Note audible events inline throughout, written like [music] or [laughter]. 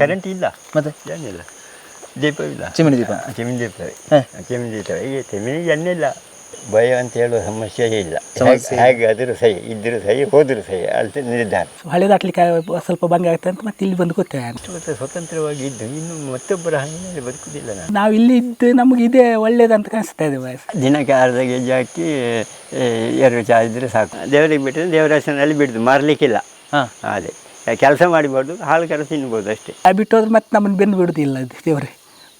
Current ಇಲ್ಲ. ಮತ್ತೆ? ಏನಿಲ್ಲ. ದೀಪವಿಲ್ಲ ಚಿಮಣಿ ದೀಪ? ಚಿಮಿನಿ ದೀಪ. ಚಿಮಿನಿ ದೀಪವೇ ಈಗ ಚಿಮಿನಿಗೆ ಎಣ್ಣೆ ಇಲ್ಲ ಭಯ ಅಂತ ಹೇಳುವ ಸಮಸ್ಯೆ ಇಲ್ಲ. ಸಮಸ್ಯೆ ಹೇಗೆ ಆದರೂ ಸಹಿ ಇದ್ದರೂ ಸಹಿ ಹೋದರೂ ಸಹಿ ಅಲ್ಲಿ ನಿರ್ಧಾರ. ಹಳೆ ದಾಟ್ಲಿಕ್ಕೆ ಸ್ವಲ್ಪ ಭಂಗ ಆಗುತ್ತೆ ಅಂತ ಮತ್ತೆ ಇಲ್ಲಿ ಬಂದು ಕೂತೆ ಮತ್ತೆ ಸ್ವತಂತ್ರವಾಗಿ ಇದ್ದು ಇನ್ನು ಮತ್ತೊಬ್ಬರ ಹಂಗಿನಲ್ಲಿ ಬದುಕುದಿಲ್ಲ ನಾನು. ನಾವು ಇಲ್ಲಿ ಇದ್ದು ನಮಗೆ ಇದೇ ಒಳ್ಳೇದಂತ ಕಾಣಿಸ್ತಾ ಇದೆ ವಯಸ್ಸು ದಿನಕ್ಕೆ ಅರ್ಧ ಕೆ ಜಿ ಹಾಕಿ ಎರಡು ಚಾ ಇದ್ದರೆ ಸಾಕು. ದೇವರಿಗೆ ಬಿಟ್ಟರೆ ದೇವರ ಹೆಸರಿನಲ್ಲಿ ಬಿಡುದು ಮಾರಲಿಕ್ಕಿಲ್ಲ. ಹಾಂ. ಅದೇ. ಕೆಲಸ ಮಾಡಿಬಾರ್ದು ಹಾಳು ಕೆಲಸ ತಿನ್ಬೋದು ಅಷ್ಟೇ. ಆ ಬಿಟ್ಟು ಹೋದ್ರೆ ಮತ್ತೆ ನಮ್ಮನ್ನು ಬೆನ್ನು ಬಿಡುದಿಲ್ಲ ದೇವ್ರೆ.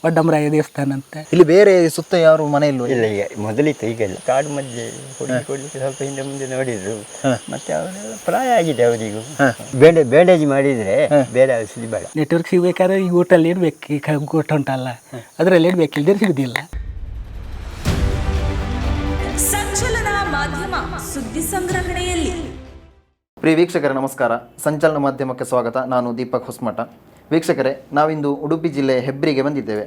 ವಡ್ಡಮರಾಯ ದೇವಸ್ಥಾನ ಅಂತ. ಇಲ್ಲಿ ಬೇರೆ ಸುತ್ತ ಯಾರು ಮನೆ ಇಲ್ವ? ಇಲ್ಲ ಈಗ ಮೊದಲಿತ್ತು ಈಗ ಇಲ್ಲ ಕಾಡು ಮಧ್ಯೆ ಕೊಡ್ಲಿಕ್ಕೆ ಕೊಡ್ಲಿಕ್ಕೆ ಸ್ವಲ್ಪ ಹಿಂದೆ ಮುಂದೆ ನೋಡಿದ್ರು. ಮತ್ತೆ ಅವರೆಲ್ಲ ಪ್ರಾಯ ಆಗಿದೆ ಅವರಿಗೂ. ಬೇಡ ಬ್ಯಾಂಡೇಜ್ ಮಾಡಿದ್ರೆ ಬೇರೆ ಔಷಧಿ ಬೇಡ. ನೆಟ್ವರ್ಕ್ ಸಿಗಬೇಕಾದ್ರೆ ಈ ಊಟಲ್ಲಿ ಇಡ್ಬೇಕು ಈ ಊಟ ಉಂಟಲ್ಲ. ಅದರಲ್ಲಿ ಇಡ್ಬೇಕು ಇಲ್ಲದೇ ಸಿಗುದಿಲ್ಲ. ಸಂಚಲನ ಮಾಧ್ಯಮ ಸುದ್ದಿ ಸಂಗ್ರಹಣೆಯಲ್ಲಿ ಪ್ರಿಯ ವೀಕ್ಷಕರ, ನಮಸ್ಕಾರ. ಸಂಚಲನ ಮಾಧ್ಯಮಕ್ಕೆ ಸ್ವಾಗತ. ನಾನು ದೀಪಕ್ ಹೊಸ್ಮಠ. ವೀಕ್ಷಕರೇ, ನಾವಿಂದು ಉಡುಪಿ ಜಿಲ್ಲೆ ಹೆಬ್ರಿಗೆ ಬಂದಿದ್ದೇವೆ.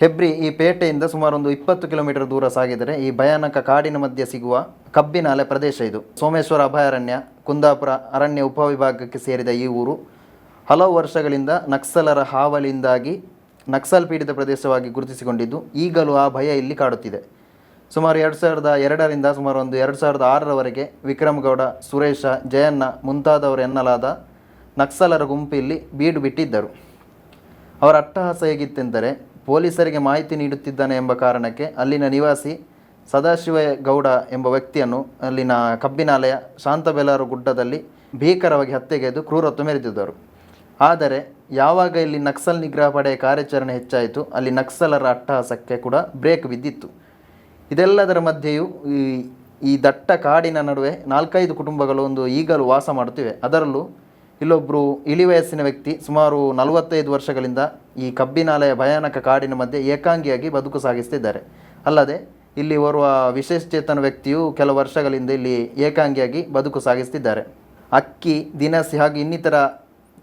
ಹೆಬ್ರಿ ಈ ಪೇಟೆಯಿಂದ ಸುಮಾರು ಒಂದು ಇಪ್ಪತ್ತು ಕಿಲೋಮೀಟರ್ ದೂರ ಸಾಗಿದರೆ ಈ ಭಯಾನಕ ಕಾಡಿನ ಮಧ್ಯೆ ಸಿಗುವ ಕಬ್ಬಿನ ಅಲೆ ಪ್ರದೇಶ ಇದು. ಸೋಮೇಶ್ವರ ಅಭಯಾರಣ್ಯ, ಕುಂದಾಪುರ ಅರಣ್ಯ ಉಪವಿಭಾಗಕ್ಕೆ ಸೇರಿದ ಈ ಊರು ಹಲವು ವರ್ಷಗಳಿಂದ ನಕ್ಸಲರ ಹಾವಳಿಯಿಂದಾಗಿ ನಕ್ಸಲ್ ಪೀಡಿತ ಪ್ರದೇಶವಾಗಿ ಗುರುತಿಸಿಕೊಂಡಿದ್ದು, ಈಗಲೂ ಆ ಭಯ ಇಲ್ಲಿ ಕಾಡುತ್ತಿದೆ. ಸುಮಾರು ಎರಡು ಸಾವಿರದ ಎರಡರಿಂದ ಸುಮಾರು ಒಂದು ಎರಡು ಸಾವಿರದ ಆರರವರೆಗೆ ವಿಕ್ರಮ್ ಗೌಡ ಸುರೇಶ, ಜಯಣ್ಣ ಮುಂತಾದವರು ಎನ್ನಲಾದ ನಕ್ಸಲರ ಗುಂಪು ಇಲ್ಲಿ ಬೀಡು ಬಿಟ್ಟಿದ್ದರು. ಅವರ ಅಟ್ಟಹಾಸ ಹೇಗಿತ್ತೆಂದರೆ, ಪೊಲೀಸರಿಗೆ ಮಾಹಿತಿ ನೀಡುತ್ತಿದ್ದಾನೆ ಎಂಬ ಕಾರಣಕ್ಕೆ ಅಲ್ಲಿನ ನಿವಾಸಿ ಸದಾಶಿವ ಗೌಡ ಎಂಬ ವ್ಯಕ್ತಿಯನ್ನು ಅಲ್ಲಿನ ಕಬ್ಬಿನಾಲಯ ಶಾಂತಬೆಲಾರು ಗುಡ್ಡದಲ್ಲಿ ಭೀಕರವಾಗಿ ಹತ್ಯೆಗೆದು ಕ್ರೂರತ್ವ ಮೆರೆದಿದ್ದರು. ಆದರೆ ಯಾವಾಗ ಇಲ್ಲಿ ನಕ್ಸಲ್ ನಿಗ್ರಹ ಪಡೆಯ ಕಾರ್ಯಾಚರಣೆ ಹೆಚ್ಚಾಯಿತು, ಅಲ್ಲಿ ನಕ್ಸಲರ ಅಟ್ಟಹಾಸಕ್ಕೆ ಕೂಡ ಬ್ರೇಕ್ ಬಿದ್ದಿತ್ತು. ಇದೆಲ್ಲದರ ಮಧ್ಯೆಯೂ ಈ ಈ ದಟ್ಟ ಕಾಡಿನ ನಡುವೆ ನಾಲ್ಕೈದು ಕುಟುಂಬಗಳು ಒಂದು ಈಗಲೂ ವಾಸ ಮಾಡುತ್ತಿವೆ. ಅದರಲ್ಲೂ ಇಲ್ಲೊಬ್ಬರು ಇಳಿ ವಯಸ್ಸಿನ ವ್ಯಕ್ತಿ ಸುಮಾರು ನಲವತ್ತೈದು ವರ್ಷಗಳಿಂದ ಈ ಕಬ್ಬಿನಾಲಯ ಭಯಾನಕ ಕಾಡಿನ ಮಧ್ಯೆ ಏಕಾಂಗಿಯಾಗಿ ಬದುಕು ಸಾಗಿಸ್ತಿದ್ದಾರೆ. ಅಲ್ಲದೆ ಇಲ್ಲಿ ಓರ್ವ ವಿಶೇಷಚೇತನ ವ್ಯಕ್ತಿಯು ಕೆಲ ವರ್ಷಗಳಿಂದ ಇಲ್ಲಿ ಏಕಾಂಗಿಯಾಗಿ ಬದುಕು ಸಾಗಿಸ್ತಿದ್ದಾರೆ. ಅಕ್ಕಿ, ದಿನಸಿ ಹಾಗೂ ಇನ್ನಿತರ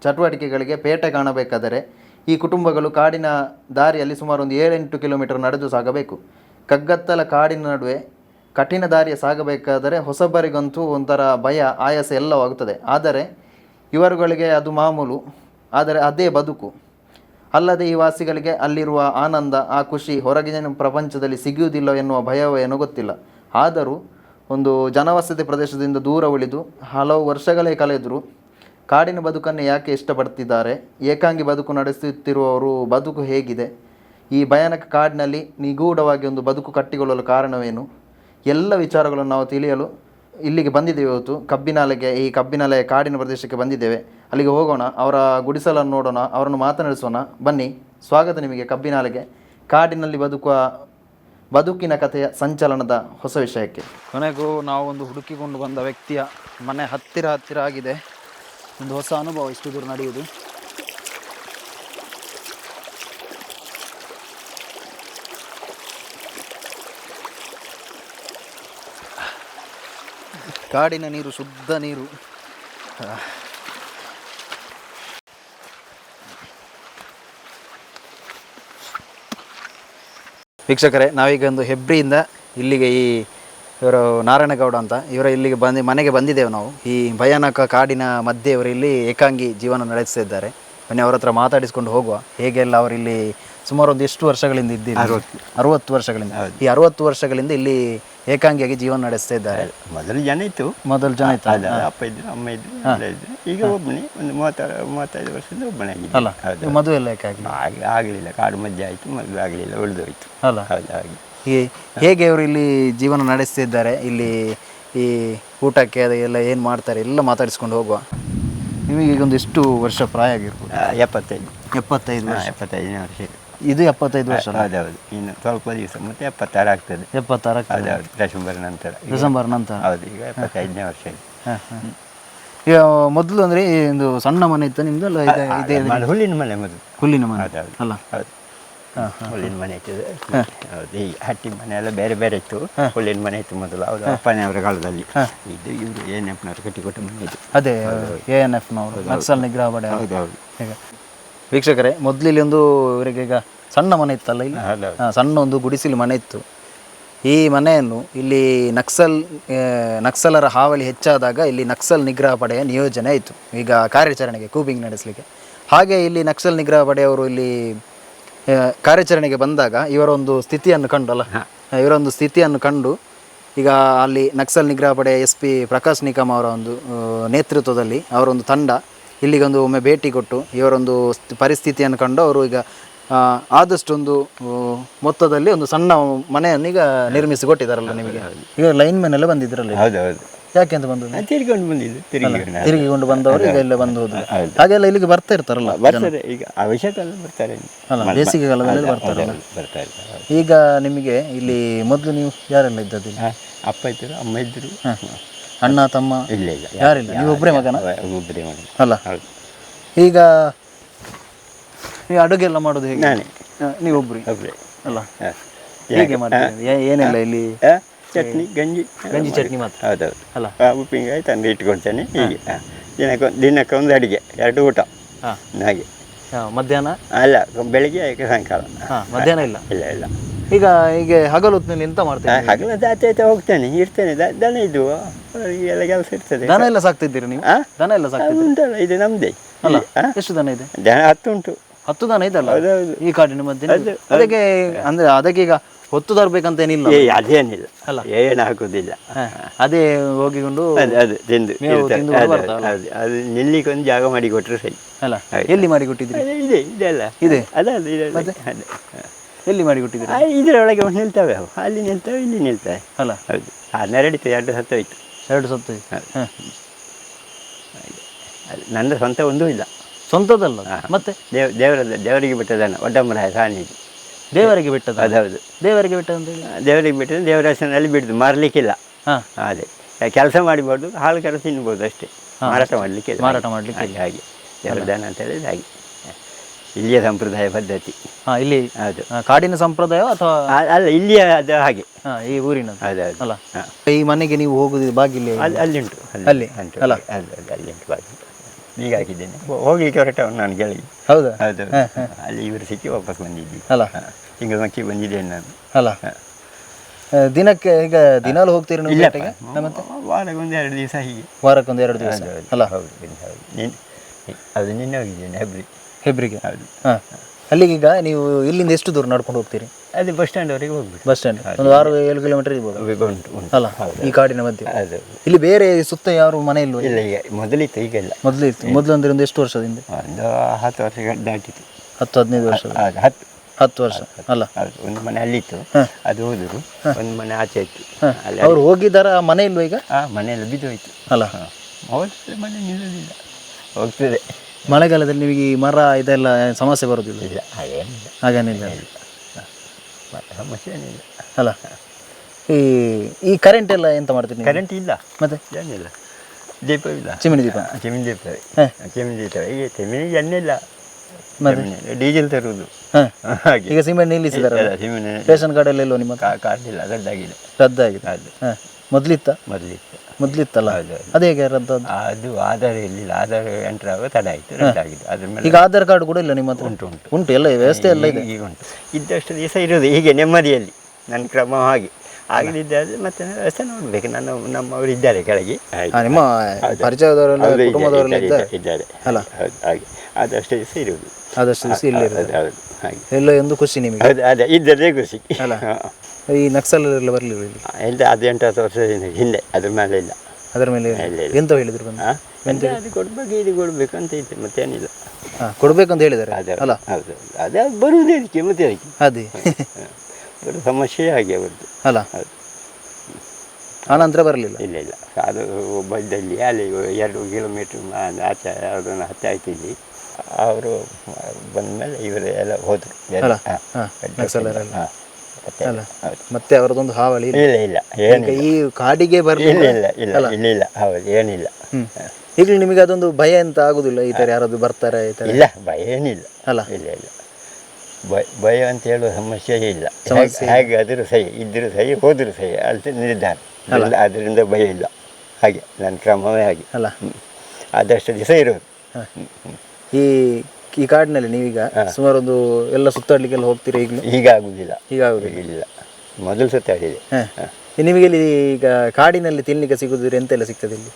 ಚಟುವಟಿಕೆಗಳಿಗೆ ಪೇಟೆ ಕಾಣಬೇಕಾದರೆ ಈ ಕುಟುಂಬಗಳು ಕಾಡಿನ ದಾರಿಯಲ್ಲಿ ಸುಮಾರು ಒಂದು ಏಳೆಂಟು ಕಿಲೋಮೀಟರ್ ನಡೆದು ಸಾಗಬೇಕು. ಕಗ್ಗತ್ತಲ ಕಾಡಿನ ನಡುವೆ ಕಠಿಣ ದಾರಿಯ ಸಾಗಬೇಕಾದರೆ ಹೊಸಬರಿಗಂತೂ ಒಂಥರ ಭಯ, ಆಯಾಸ ಎಲ್ಲವಾಗುತ್ತದೆ. ಆದರೆ ಇವರುಗಳಿಗೆ ಅದು ಮಾಮೂಲು, ಆದರೆ ಅದೇ ಬದುಕು. ಅಲ್ಲದೆ ಈ ವಾಸಿಗಳಿಗೆ ಅಲ್ಲಿರುವ ಆನಂದ, ಆ ಖುಷಿ ಹೊರಗಿನ ಪ್ರಪಂಚದಲ್ಲಿ ಸಿಗುವುದಿಲ್ಲ ಎನ್ನುವ ಭಯವೇನೋ ಗೊತ್ತಿಲ್ಲ. ಆದರೂ ಒಂದು ಜನವಸತಿ ಪ್ರದೇಶದಿಂದ ದೂರ ಉಳಿದು ಹಲವು ವರ್ಷಗಳೇ ಕಳೆದರೂ ಕಾಡಿನ ಬದುಕನ್ನು ಯಾಕೆ ಇಷ್ಟಪಡ್ತಿದ್ದಾರೆ? ಏಕಾಂಗಿ ಬದುಕು ನಡೆಸುತ್ತಿರುವವರು ಬದುಕು ಹೇಗಿದೆ? ಈ ಭಯಾನಕ ಕಾಡಿನಲ್ಲಿ ನಿಗೂಢವಾಗಿ ಒಂದು ಬದುಕು ಕಟ್ಟಿಕೊಳ್ಳಲು ಕಾರಣವೇನು? ಎಲ್ಲ ವಿಚಾರಗಳನ್ನು ನಾವು ತಿಳಿಯಲು ಇಲ್ಲಿಗೆ ಬಂದಿದ್ದೇವೆ ಇವತ್ತು ಕಬ್ಬಿನಾಲೆಗೆ, ಈ ಕಬ್ಬಿನಾಲೆ ಕಾಡಿನ ಪ್ರದೇಶಕ್ಕೆ ಬಂದಿದ್ದೇವೆ. ಅಲ್ಲಿಗೆ ಹೋಗೋಣ, ಅವರ ಗುಡಿಸಲನ್ನು ನೋಡೋಣ, ಅವರನ್ನು ಮಾತನಾಡಿಸೋಣ. ಬನ್ನಿ, ಸ್ವಾಗತ ನಿಮಗೆ ಕಬ್ಬಿನಾಲೆಗೆ. ಕಾಡಿನಲ್ಲಿ ಬದುಕುವ, ಬದುಕಿನ ಕಥೆಯ ಸಂಚಲನದ ಹೊಸ ವಿಷಯಕ್ಕೆ. ಕೊನೆಗೂ ನಾವು ಒಂದು ಹುಡುಕಿಕೊಂಡು ಬಂದ ವ್ಯಕ್ತಿಯ ಮನೆ ಹತ್ತಿರ ಹತ್ತಿರ ಆಗಿದೆ. ಒಂದು ಹೊಸ ಅನುಭವ ಇಷ್ಟು ದೂರ ನಡೆಯುವುದು. ಕಾಡಿನ ನೀರು, ಶುದ್ಧ ನೀರು. ವೀಕ್ಷಕರೇ, ನಾವೀಗ ಒಂದು ಹೆಬ್ರಿಯಿಂದ ಇಲ್ಲಿಗೆ ಈ ಇವರು ನಾರಾಯಣಗೌಡ ಅಂತ, ಇವರು ಇಲ್ಲಿಗೆ ಬಂದು, ಮನೆಗೆ ಬಂದಿದ್ದೇವೆ ನಾವು. ಈ ಭಯಾನಕ ಕಾಡಿನ ಮಧ್ಯೆ ಇವರು ಇಲ್ಲಿ ಏಕಾಂಗಿ ಜೀವನ ನಡೆಸ್ತಿದ್ದಾರೆ ಬನ್ನಿ ಅವ್ರ ಹತ್ರ ಮಾತಾಡಿಸ್ಕೊಂಡು ಹೋಗುವ. ಹೇಗೆಲ್ಲ ಅವರಿಲ್ಲಿ ಸುಮಾರು ಒಂದು ಎಷ್ಟು ವರ್ಷಗಳಿಂದ ಇದ್ದೀರಿ? ಅರವತ್ತು. ವರ್ಷಗಳಿಂದ. ಈ ಅರವತ್ತು ವರ್ಷಗಳಿಂದ ಇಲ್ಲಿ ಏಕಾಂಗಿಯಾಗಿ ಜೀವನ ನಡೆಸ್ತಾ ಇದ್ದಾರೆ. ಮೊದಲು ಜನ ಇತ್ತು. ಮೊದಲು ಜನ ಇತ್ತು. ಅಪ್ಪ ಇದ್ರು ಅಮ್ಮ ಇದ್ರು ಎಲ್ಲ ಇದ್ರು. ಈಗ ಒಬ್ಬನೇ ಒಂದು ಮೂವತ್ತಾರು ಮೂವತ್ತೈದು ವರ್ಷದಿಂದ ಒಬ್ಬನೇ ಅಲ್ಲ ಹೌದು. ಮದುವೆ ಎಲ್ಲ ಏಕಾಗಿ ಆಗ ಆಗಲಿಲ್ಲ ಕಾಡು ಮಧ್ಯೆ ಆಯಿತು ಮದುವೆ ಆಗಲಿಲ್ಲ ಉಳಿದೋಯ್ತು. ಅಲ್ಲ. ಹೌದು ಹಾಗೆ. ಈ ಹೇಗೆ ಅವರು ಇಲ್ಲಿ ಜೀವನ ನಡೆಸ್ತಿದ್ದಾರೆ ಇಲ್ಲಿ ಈ ಊಟಕ್ಕೆ ಅದೆಲ್ಲ ಎಲ್ಲ ಏನು ಮಾಡ್ತಾರೆ? ಎಲ್ಲ ಮಾತಾಡಿಸ್ಕೊಂಡು ಹೋಗುವ. ನಿಮಗೆ ಈಗ ಒಂದು ಎಷ್ಟು ವರ್ಷ ಪ್ರಾಯ ಆಗಿರ್ಬೋದು. ಎಪ್ಪತ್ತೈದು. ಎಪ್ಪತ್ತೈದು ಎಪ್ಪತ್ತೈದನೇ ವರ್ಷ. ಇದು ಎಪ್ಪತ್ತೈದು ವರ್ಷ ಹೌದೌದು ಇನ್ನು ಸ್ವಲ್ಪ ದಿವಸ ಮತ್ತೆ ಎಪ್ಪತ್ತಾರು ಆಗ್ತದೆ. ಎಪ್ಪತ್ತಾರು ಹೌದೌದು ಡಿಸೆಂಬರ್ ನಂತರ. ಈಗ- ಡಿಸೆಂಬರ್ ನಂತರ. ಹೌದು ಈಗ ಎಪ್ಪತ್ತೈದನೇ ವರ್ಷ ಇದೆ. ಹಾಂ ಹಾಂ. ಈಗ ಮೊದಲು ಅಂದರೆ ಒಂದು ಸಣ್ಣ ಮನೆ ಇತ್ತು ನಿಮ್ದು ಅಲ್ಲ? ಇದೆ ಇದೆ ಮನೆ- ಹುಲ್ಲಿನ ಮನೆ ಮೊದಲು. ಹುಲ್ಲಿನ ಮನೆ. ಹೌದೌದು ಅಲ್ಲ? ಹೌದು. ಹುಲ್ಲಿನ ಮನೆ ಇತ್ತು. ಹೌದು ಈ ಹಟ್ಟಿ ಮನೆ ಎಲ್ಲ ಬೇರೆ ಬೇರೆ ಇತ್ತು. ಹುಲ್ಲಿನ ಮನೆ ಇತ್ತು ಮೊದಲು. ಹೌದು ಅವರ ಕಾಲದಲ್ಲಿ. ಇದು ಇವರು ಏನಪ್ಪನವ್ರು ಕಟ್ಟಿಕೊಟ್ಟ ಮನೆ ಇದು. ಅದೇ ಎ ಎನ್ ಎಫ್ನವರು ನಕ್ಸಲ್ ನಿಗ್ರಹ ಪಡೆ ಹೌದು ಹೌದು. ಈಗ ವೀಕ್ಷಕರೇ ಮೊದಲು ಇಲ್ಲಿ ಒಂದು ಇವರಿಗೆ ಈಗ ಸಣ್ಣ ಮನೆ ಇತ್ತಲ್ಲ ಇಲ್ಲಿ? ಹಾ, ಸಣ್ಣ ಒಂದು ಗುಡಿಸಿಲು ಮನೆ ಇತ್ತು. ಈ ಮನೆಯನ್ನು ಇಲ್ಲಿ ನಕ್ಸಲ್ ಆ, ನಕ್ಸಲರ ಹಾವಳಿ ಹೆಚ್ಚಾದಾಗ ಇಲ್ಲಿ ನಕ್ಸಲ್ ನಿಗ್ರಹ ಪಡೆಯ ನಿಯೋಜನೆ ಆಯಿತು. ಈಗ ಕಾರ್ಯಾಚರಣೆಗೆ ಕೂಬಿಂಗ್ ನಡೆಸಲಿಕ್ಕೆ. ಹಾಗೆ ಇಲ್ಲಿ ನಕ್ಸಲ್ ನಿಗ್ರಹ ಪಡೆಯವರು ಇಲ್ಲಿ ಆ, ಕಾರ್ಯಾಚರಣೆಗೆ ಬಂದಾಗ ಇವರ ಒಂದು ಸ್ಥಿತಿಯನ್ನು ಕಂಡಲ್ಲ? ಇವರೊಂದು ಸ್ಥಿತಿಯನ್ನು ಕಂಡು ಈಗ ಅಲ್ಲಿ ನಕ್ಸಲ್ ನಿಗ್ರಹ ಪಡೆಯ ಎಸ್ ಪಿ ಪ್ರಕಾಶ್ ನಿಕಮ್ ಅವರ ಒಂದು ಆ, ನೇತೃತ್ವದಲ್ಲಿ ಅವರೊಂದು ತಂಡ ಇಲ್ಲಿಗೊಂದು ಒಮ್ಮೆ ಭೇಟಿ ಕೊಟ್ಟು ಇವರೊಂದು ಸ್ಥ- ಪರಿಸ್ಥಿತಿಯನ್ನು ಕಂಡು ಅವರು ಈಗ ಆದಷ್ಟೊಂದು ಮೊತ್ತದಲ್ಲಿ ಒಂದು ಸಣ್ಣ ಮನೆಯನ್ನು ಈಗ ನಿರ್ಮಿಸಿ ಕೊಟ್ಟಿದ್ದಾರಲ್ಲ ನಿಮಗೆ ಈಗ ಲೈನ್ ಮ್ಯಾನ್ ಎಲ್ಲ ಬಂದಿದ್ರಲ್ಲ ಯಾಕೆ ಅಂತ ಬಂದು ತಿರುಗಿಕೊಂಡು ಬಂದಿದ್ದು ತಿರುಗಿ ತಿರುಗಿಕೊಂಡು ಬಂದವರು ಈಗ ಎಲ್ಲ ಬಂದು ಹೋದ್ರು. ಹಾಗೆಲ್ಲ ಇಲ್ಲಿಗೆ ಬರ್ತಾ ಇರ್ತಾರಲ್ಲ ಬರ್ತಾರೆ ಈಗ ಅವಶ್ಯಕ ಬರ್ತಾರೆ. ಅಲ್ಲ ಬೇಸಿಗೆ ಕಾಲದಲ್ಲಿ ಬರ್ತಾರೆ ಈಗ ನಿಮಗೆ ಇಲ್ಲಿ ಮೊದಲು ನೀವು ಯಾರೆಲ್ಲ ಇದ್ದದ್ದು? ಅಪ್ಪ ಇದ್ದರು ಅಮ್ಮ ಇದ್ದರು ಅಣ್ಣ ತಮ್ಮ? ಇಲ್ಲ ಇಲ್ಲ. ಯಾರಿಲ್ಲ? ನೀವು ಒಬ್ಬರೇ ಮಗನ? ಒಬ್ಬರೇ ಮಗನ. ಅಲ್ಲ. ಹೌದು. ಈಗ ನೀವು ಅಡುಗೆ ಎಲ್ಲ ಮಾಡೋದು ಹೇಗೆ? ನಾನೇ. ಆ, ನೀವು ಒಬ್ರಿ. ಒಬ್ಬರೇ ಅಲ್ಲ ಹೇಗೆ ಮಾಡ್ತೀರಿ? ಏನೆಲ್ಲ ಇಲ್ಲಿ? ಚಟ್ನಿ ಗಂಜಿ. ಗಂಜಿ ಚಟ್ನಿ ಮಾತ್ರ. ಹೌದೌದು. ಅಲ್ಲ. ಉಪ್ಪಿಂಗಾಯಿ ಉಪ್ಪಿನಕಾಯಿ ತಂದು ಇಟ್ಕೊಳ್ತೇನೆ ಹೀಗೆ. ದಿನಕ್ಕೆ ದಿನಕ್ಕೆ ಒಂದು ಅಡುಗೆ ಎರಡು ಊಟ. ಹಾಂ. ಹಾಗೆ. ಮಧ್ಯಾಹ್ನ? ಅಲ್ಲ ಬೆಳಿಗ್ಗೆ ಸಾಯಂಕಾಲ. ಹಾಂ ಮಧ್ಯಾಹ್ನ ಇಲ್ಲ? ಇಲ್ಲ ಇಲ್ಲ. ಈಗ ಹೀಗೆ ಹಗಲು ಹೊತ್ತಿನಲ್ಲಿ ಎಂತ ಮಾಡ್ತೇನೆ ಹಗಲ ಜಾತಿ ಆಯ್ತಾ ಹೋಗ್ತೇನೆ ಇರ್ತೇನೆ. ದ- ದನ ಇದು ಎಲ್ಲ ಕೆಲಸ ಇರ್ತದೆ. ದನ ಎಲ್ಲ ಸಾಕ್ತಿದ್ದೀರಿ ನೀವು? ಆ? ದನ ಎಲ್ಲ ಸಾಕ್ತಿದ್ದೀರಿ? ಉಂಟಲ್ಲ ಇದು ನಮ್ದೇ. ಅಲ್ಲ ಎಷ್ಟು ದನ ಇದೆ? ದನ ಹತ್ತು ಉಂಟು. ಹತ್ತು ದನ ಇದಲ್ಲ ಹೌದೌದು. ಈ ಕಾಡಿನ ಮಧ್ಯೆ ಅದಕ್ಕೆ ಅಂದ್ರೆ ಅದಕ್ಕೆ ಈಗ ಹೊತ್ತು ತರಬೇಕಂತ ಏನಿಲ್ಲ? ಏ ಅದೇನಿಲ್ಲ. ಏನು ಹಾಕುದಿಲ್ಲ. ಹ, ಅದೇ ಹೋಗಿಕೊಂಡು ಅದು ಅದು ತಿಂದು ಮೇವು ಇರ್ತದೆ. ತಿಂದುಕೊಂಡು ಅದು- ಬರ್ತಾವಲ್ಲ? ಅದು ಅದು. ನಿಲ್ಲಿಕ್ಕೆ ಒಂದು ಜಾಗ ಮಾಡಿ ಕೊಟ್ಟರೆ ಸರಿ. ಅಲ್ಲ ಆಯ್ತು. ಎಲ್ಲಿ ಮಾಡಿ ಕೊಟ್ಟಿದ್ರಿ ಇದೆ ಇದೆ ಅಲ್ಲ. ಇದೆ? ಅದಲ್ಲ ಅದೇ ಅದು. ಎಲ್ಲಿ ಮಾಡಿ ಕೊಟ್ಟಿದ್ರಿ ಆ, ಇದರೊಳಗೆ ನಿಲ್ತಾವೆ ನಿಲ್ತವೆ ಅವು. ಅಲ್ಲಿ ನಿಲ್ತವೆ ಇಲ್ಲಿ ನಿಲ್ತವೆ. ಅಲ್ಲ? ಹೌದು. ಹನ್ನೆರಡಿತ್ತು ಎರಡು ಸತ್ತೋಯ್ತು ಎರಡು ಸತ್ತು ಹೌದು. ಹ. ಅದು ನನ್ನ ಸ್ವಂತ ಒಂದೂ ಇಲ್ಲ. ಸ್ವಂತದಲ್ಲ? ಅದು. ಮತ್ತೆ? ದೇವ್ ದೇವರ ದೇವರಿಗೆ ಬಿಟ್ಟದನ್ನ ಒಡ್ಡಮ್ಮರಾಯ ಸಾನಿಗೆ ದೇವರಿಗೆ ಬಿಟ್ಟದ ಅದು ಹೌದು ದೇವರಿಗೆ ಬಿಟ್ಟದ ಅಂತ ಹೇಳಿ ದೇವರಿಗೆ ಬಿಟ್ಟದ್ದು ದೇವರ ಹೆಸರಿನಲ್ಲಿ ಬಿಡುದು ಮಾರಲಿಕ್ಕಿಲ್ಲ. ಹಾ. ಅದೇ. ಕೆಲಸ ಮಾಡಿಬಾರ್ದು ಹಾಳು ಕೆಲಸ ತಿನ್ಬೋದು ಅಷ್ಟೇ. ಮಾರಾಟ ಮಾಡಲಿಕ್ಕೆ ಮಾರಾಟ ಮಾಡ್ಲಿಕ್ಕೆ ಹಾಗೆ ಹಾಗೆ. ದೇವರ ದಾನ ಅಂತ ಹೇಳಿದ್ರೆ ಹಾಗೆ. ಇಲ್ಲಿಯ ಸಂಪ್ರದಾಯ ಪದ್ಧತಿ. ಹಾ ಇಲ್ಲಿ ಹೌದು. ಆ, ಕಾಡಿನ ಸಂಪ್ರದಾಯ ಅಥವಾ ಅಲ್ಲ ಇಲ್ಲಿಯ ಅದು ಹಾಗೆ. ಈ ಊರಿನ ಅಲ್ಲ? ಹಾ. ಈ ಮನೆಗೆ ನೀವು ಹೋಗುದು ಬಾಗಿಲು ಅಲ್ಲಿ ಅಲ್ಲಿ ಉಂಟು ಅಲ್ಲಿ? ಉಂಟು ಅಲ್ಲ? ಅಲ್ಲಿ ಅಲ್ಲಿ ಅಲ್ಲಿ ಉಂಟು ಬಾಗಿಲು. ಈಗ ಹಾಕಿದ್ದೇನೆ. ಹೋ- ಹೋಗ್ಲಿಕ್ಕೆ ಹೊರಟವನು ನಾನು ಕೇಳಿ ಹೌದಾ? ಹೌದು ಅಲ್ಲಿ ಇವರು ಸಿಕ್ಕಿ ವಾಪಸ್ ಬಂದಿದ್ದಿ ಅಲ್ಲ? ಹಿಂಗ ಮಕ್ಕಿ ಬಂದಿದ್ದೇನೆ ನಾನು. ಅಲ್ಲ? ಆ, ದಿನಕ್ಕೆ ಈಗ ದಿನಾಲು ಹೋಗ್ತೀರಿ ನೀವು ಇಲ್ಲಪ್ಪ. ಬೇಟೆಗೆ ಮತ್ತೆ? ವಾರಕ್ಕೆ ಒಂದು ಎರಡು ದಿವಸ ಹೀಗೆ. ವಾರಕ್ಕೊಂದು ಎರಡು ದಿವಸ. ಹೌದು. ಅಲ್ಲ? ಹೌದು ಹೌದು. ನಿನ್ ಅದು ನಿನ್ನೆ ಹೋಗಿದ್ದೇನೆ ಹೆಬ್ರಿ ಹೆಬ್ರಿಗೆ ಹಾಂ ಹಾ. ಅಲ್ಲಿಗೆ ಈಗ ನೀವು ಇಲ್ಲಿಂದ ಎಷ್ಟು ದೂರ ನಡ್ಕೊಂಡು ಹೋಗ್ತೀರಿ? ಅದು ಬಸ್ ಸ್ಟ್ಯಾಂಡ್ ಅವರಿಗೆ ಹೋಗ್ಬಿಟ್ಟು ಬಸ್ ಸ್ಟ್ಯಾಂಡ್ ಒಂದು ಆರು ಏಳು ಕಿಲೋಮೀಟರ್ ಇರ್ಬೋದು. ಉಂಟು ಅಲ್ಲ ಈ ಕಾಡಿನ ಮಧ್ಯೆ. ಅದು ಇಲ್ಲಿ ಬೇರೆ ಸುತ್ತ ಯಾರು ಮನೆ ಇಲ್ವ? ಇಲ್ಲ ಈಗ ಮೊದಲಿತ್ತು ಈಗ ಇಲ್ಲ. ಮೊದಲು ಇತ್ತು ಮೊದಲು ಅಂದ್ರೆ ಒಂದು ಎಷ್ಟು ವರ್ಷದಿಂದ? ಒಂದು ಹತ್ತು ವರ್ಷ ದಾಟಿತ್ತು ಹತ್ತು ಹದಿನೈದು ವರ್ಷ. ಹತ್ತು. ಹತ್ತು ವರ್ಷ. ಅಲ್ಲ. ಒಂದು ಮನೆ ಅಲ್ಲಿ ಇತ್ತು ಅದು ಹೋದರು ಒಂದು ಮನೆ ಆಚೆ ಇತ್ತು. ಅಲ್ಲಿ ಅವ್ರು ಹೋಗಿದ್ದಾರ? ಆ ಮನೆ ಇಲ್ವ ಈಗ? ಆ ಮನೆಯೆಲ್ಲ ಬಿದ್ದೋಯ್ತು ಅಲ್ಲ. ಅವತ್ತು ಮನೆ ನಿಲ್ಲೋದಿಲ್ಲ. ಹೋಗ್ತದೆ. ಮಳೆಗಾಲದಲ್ಲಿ ನಿಮಗೆ ಈ ಮರ ಇದೆಲ್ಲ ಸಮಸ್ಯೆ ಬರೋದಿಲ್ಲ ಇಲ್ಲ ಹಾಗೇನಿಲ್ಲ. ಹಾಗೇನಿಲ್ಲ. ಮತ್ತೆ ಸಮಸ್ಯೆ ಏನಿಲ್ಲ. ಅಲ್ಲ ಈ ಈ ಕರೆಂಟ್ ಎಲ್ಲ ಎಂತ ಮಾಡ್ತೀರಿ ನೀವು? ಕರೆಂಟ್ ಇಲ್ಲ. ಮತ್ತೆ? ಏನಿಲ್ಲ. ಇಲ್ಲ. ಚಿಮಣಿ ದೀಪ. ಚಿಮಿನಿ ದೀಪ. ಚಿಮಿನಿ ದೀಪ. ಈಗ ಚಿಮಿನಿಗೆ ಎಣ್ಣೆ ಇಲ್ಲ ಡೀಸೆಲ್ ತರುವುದು. ಹಾಂ. ಹಾಗೆ. ಈಗ ಸಿಮೆಂಟ್ ನಿಲ್ಲಿಸಿದ್ದಾರೆ ಇಲ್ಲ, ಚಿಮಿನಿ ರೇಷನ್ ಕಾರ್ಡ್ ಎಲ್ಲ ನಿಮ್ಮ ಕಾರ್ಡ್ ಇಲ್ಲ ಕಾರ್ಡಿಲ್ಲ ರದ್ದಾಗಿದೆ. ರದ್ದಾಗಿದೆ. ಅದು ಹಾ. ಮೊದಲಿತ್ತ? ಮೊದಲಿತ್ತು. ಮೊದಲಿತ್ತಲ್ಲ? ಅದೇ ಹೇಗೆ ರದ್ದು ಅದು ಆಧಾರ್ ಇರಲಿಲ್ಲ. ಆಧಾರ್ ಎಂಟರ್ ಆಗುವ ತಡ ಆಯಿತು ಅದ್ರ ಮೇಲೆ ಈಗ ಆಧಾರ್ ಕಾರ್ಡ್ ಕೂಡ ಇಲ್ಲ ನಿಮ್ಮ ಹತ್ರ? ಉಂಟು ಉಂಟು. ಉಂಟು ಎಲ್ಲ ವ್ಯವಸ್ಥೆ ಎಲ್ಲ ಇದೆ. ಈಗ- ಉಂಟು. ಇದ್ದಷ್ಟು ದಿವಸ ಇರೋದು ಹೀಗೆ ನೆಮ್ಮದಿಯಲ್ಲಿ ನನ್ನ ಕ್ರಮ ಹಾಗೆ. ಆಗಲಿದ್ದಾದ್ರೆ ಮತ್ತೆ ನಾನು ವ್ಯವಸ್ಥೆ ನೋಡಬೇಕು. ನನ್ನ ನಮ್ಮವರು ಇದ್ದಾರೆ ಕೆಳಗೆ. ನಿಮ್ಮ ಪರಿಚಯದವರೆಲ್ಲ ಹೌದು, ಕುಟುಂಬದವರೆಲ್ಲ ಇದ್ದಾರೆ, ಇದ್ದಾರೆ? ಇದ್ದಾರೆ. ಅಲ್ಲ? ಹೌದು ಹಾಗೆ. ಆದಷ್ಟು ದಿವಸ ಇರುವುದು. ಆದಷ್ಟು ದಿವಸ ಇಲ್ಲಿ ಇರೋದು ಹೌದು ಹೌದು ಹಾಗೆ. ಎಲ್ಲ ಒಂದು ಖುಷಿ ನಿಮಗೆ. ಹೌದು ಅದೇ ಇದ್ದದೇ ಖುಷಿ. ಅಲ್ಲ? ಹಾ. ಈ ನಕ್ಸಲರೆಲ್ಲ ಬರಲಿಲ್ಲ ಇಲ್ಲ? ಹದಿನೆಂಟು ಹತ್ತು ವರ್ಷ ಹಿಂದೆ ಅದ್ರ ಮೇಲೆ ಇಲ್ಲ. ಅದರ ಮೇಲೆ. ಎಂತ ಹೇಳಿದ್ರು ಬಂದು? ಎಂತ ಅದು ಕೊಡ್ಬೇಕು ಇದು ಕೊಡ್ಬೇಕು ಅಂತ ಇದೆ ಮತ್ತೇನಿಲ್ಲ. ಹಾಂ ಕೊಡ್ಬೇಕಂತ ಹೇಳಿದ್ದಾರೆ? ಅದೇ ಅಲ್ಲ? ಹೌದು ಅದೇ ಬರುವುದು ಅದಕ್ಕೆ ಮತ್ತೆ ಅದಕ್ಕೆ. ಅದೇ. ಸಮಸ್ಯೆ ಹಾಗೆ ಅವರದ್ದು ಅಲ್ಲ? ಹೌದು. ಆನಂತರ ಬರಲಿಲ್ಲ? ಇಲ್ಲ ಇಲ್ಲ. ಅದು ಇದ್ದಲ್ಲಿ ಅಲ್ಲಿ ಎರಡು ಕಿಲೋಮೀಟ್ರ್ ಆಚೆ ಅದನ್ನು ಹತ್ತೆ ಆಯ್ತಿಲ್ಲಿ ಅವರು ಬಂದ ಮೇಲೆ ಇವರೆಲ್ಲ ಎಲ್ಲ ಹೋದರು? ಹಾ. ಅಲ್ಲ. ಮತ್ತೆ ಅವರದೊಂದು ಹಾವಳಿ ಇಲ್ಲ. ಇಲ್ಲ ಈಗ ಈ ಕಾಡಿಗೆ ಬರಲಿಲ್ಲ. ಇಲ್ಲ ಇಲ್ಲ ಇಲ್ಲ ಇಲ್ಲ ಹೌದು ಏನಿಲ್ಲ. ಈಗಲೂ ಈಗ ನಿಮಗೆ ಅದೊಂದು ಭಯ ಅಂತ ಆಗುದಿಲ್ಲ ಈ ತರ ಯಾರಾದ್ರು ಬರ್ತಾರೆ ಈ ಇಲ್ಲ ಭಯ ಏನಿಲ್ಲ. ಅಲ್ಲ. ಇಲ್ಲ ಇಲ್ಲ. ಭಯ ಭಯ ಅಂತ ಹೇಳುವ ಸಮಸ್ಯೆಯೇ ಇಲ್ಲ. ಸಮಸ್ಯೆ ಹಾಗೆ ಆದರೂ ಸಹಿ ಇದ್ದರೂ ಸಹಿ ಹೋದರೂ ಸಹಿ ಅಲ್ಲಿ ನಿರ್ಧಾರ. ಅದರಿಂದ- ಅದರಿಂದ ಭಯ ಇಲ್ಲ. ಹಾಗೆ ನನ್ನ ಕ್ರಮವೇ ಹಾಗೆ. ಅಲ್ಲ. ಆದಷ್ಟು ದಿವಸ ಇರೋದು. ಈ ಈ ಕಾಡಿನಲ್ಲಿ ನೀವೀಗ ಸುಮಾರು ಒಂದು ಎಲ್ಲ ಸುತ್ತಾಡ್ಲಿಕ್ಕೆಲ್ಲ ಹೋಗ್ತೀರಾ ಈಗ ಈಗ ಆಗುದಿಲ್ಲ ಈಗ ಆಗುದಿಲ್ಲ ಇಲ್ಲ ಮೊದಲು ಸುತ್ತಾಡಿದೆ. ನಿಮಗೆ ಇಲ್ಲಿ ಈಗ ಕಾಡಿನಲ್ಲಿ ತಿನ್ಲಿಕ್ಕೆ ಸಿಗುದಿದ್ರೆ ಎಂತೆಲ್ಲ ಸಿಗ್ತದೆ ಇಲ್ಲಿ?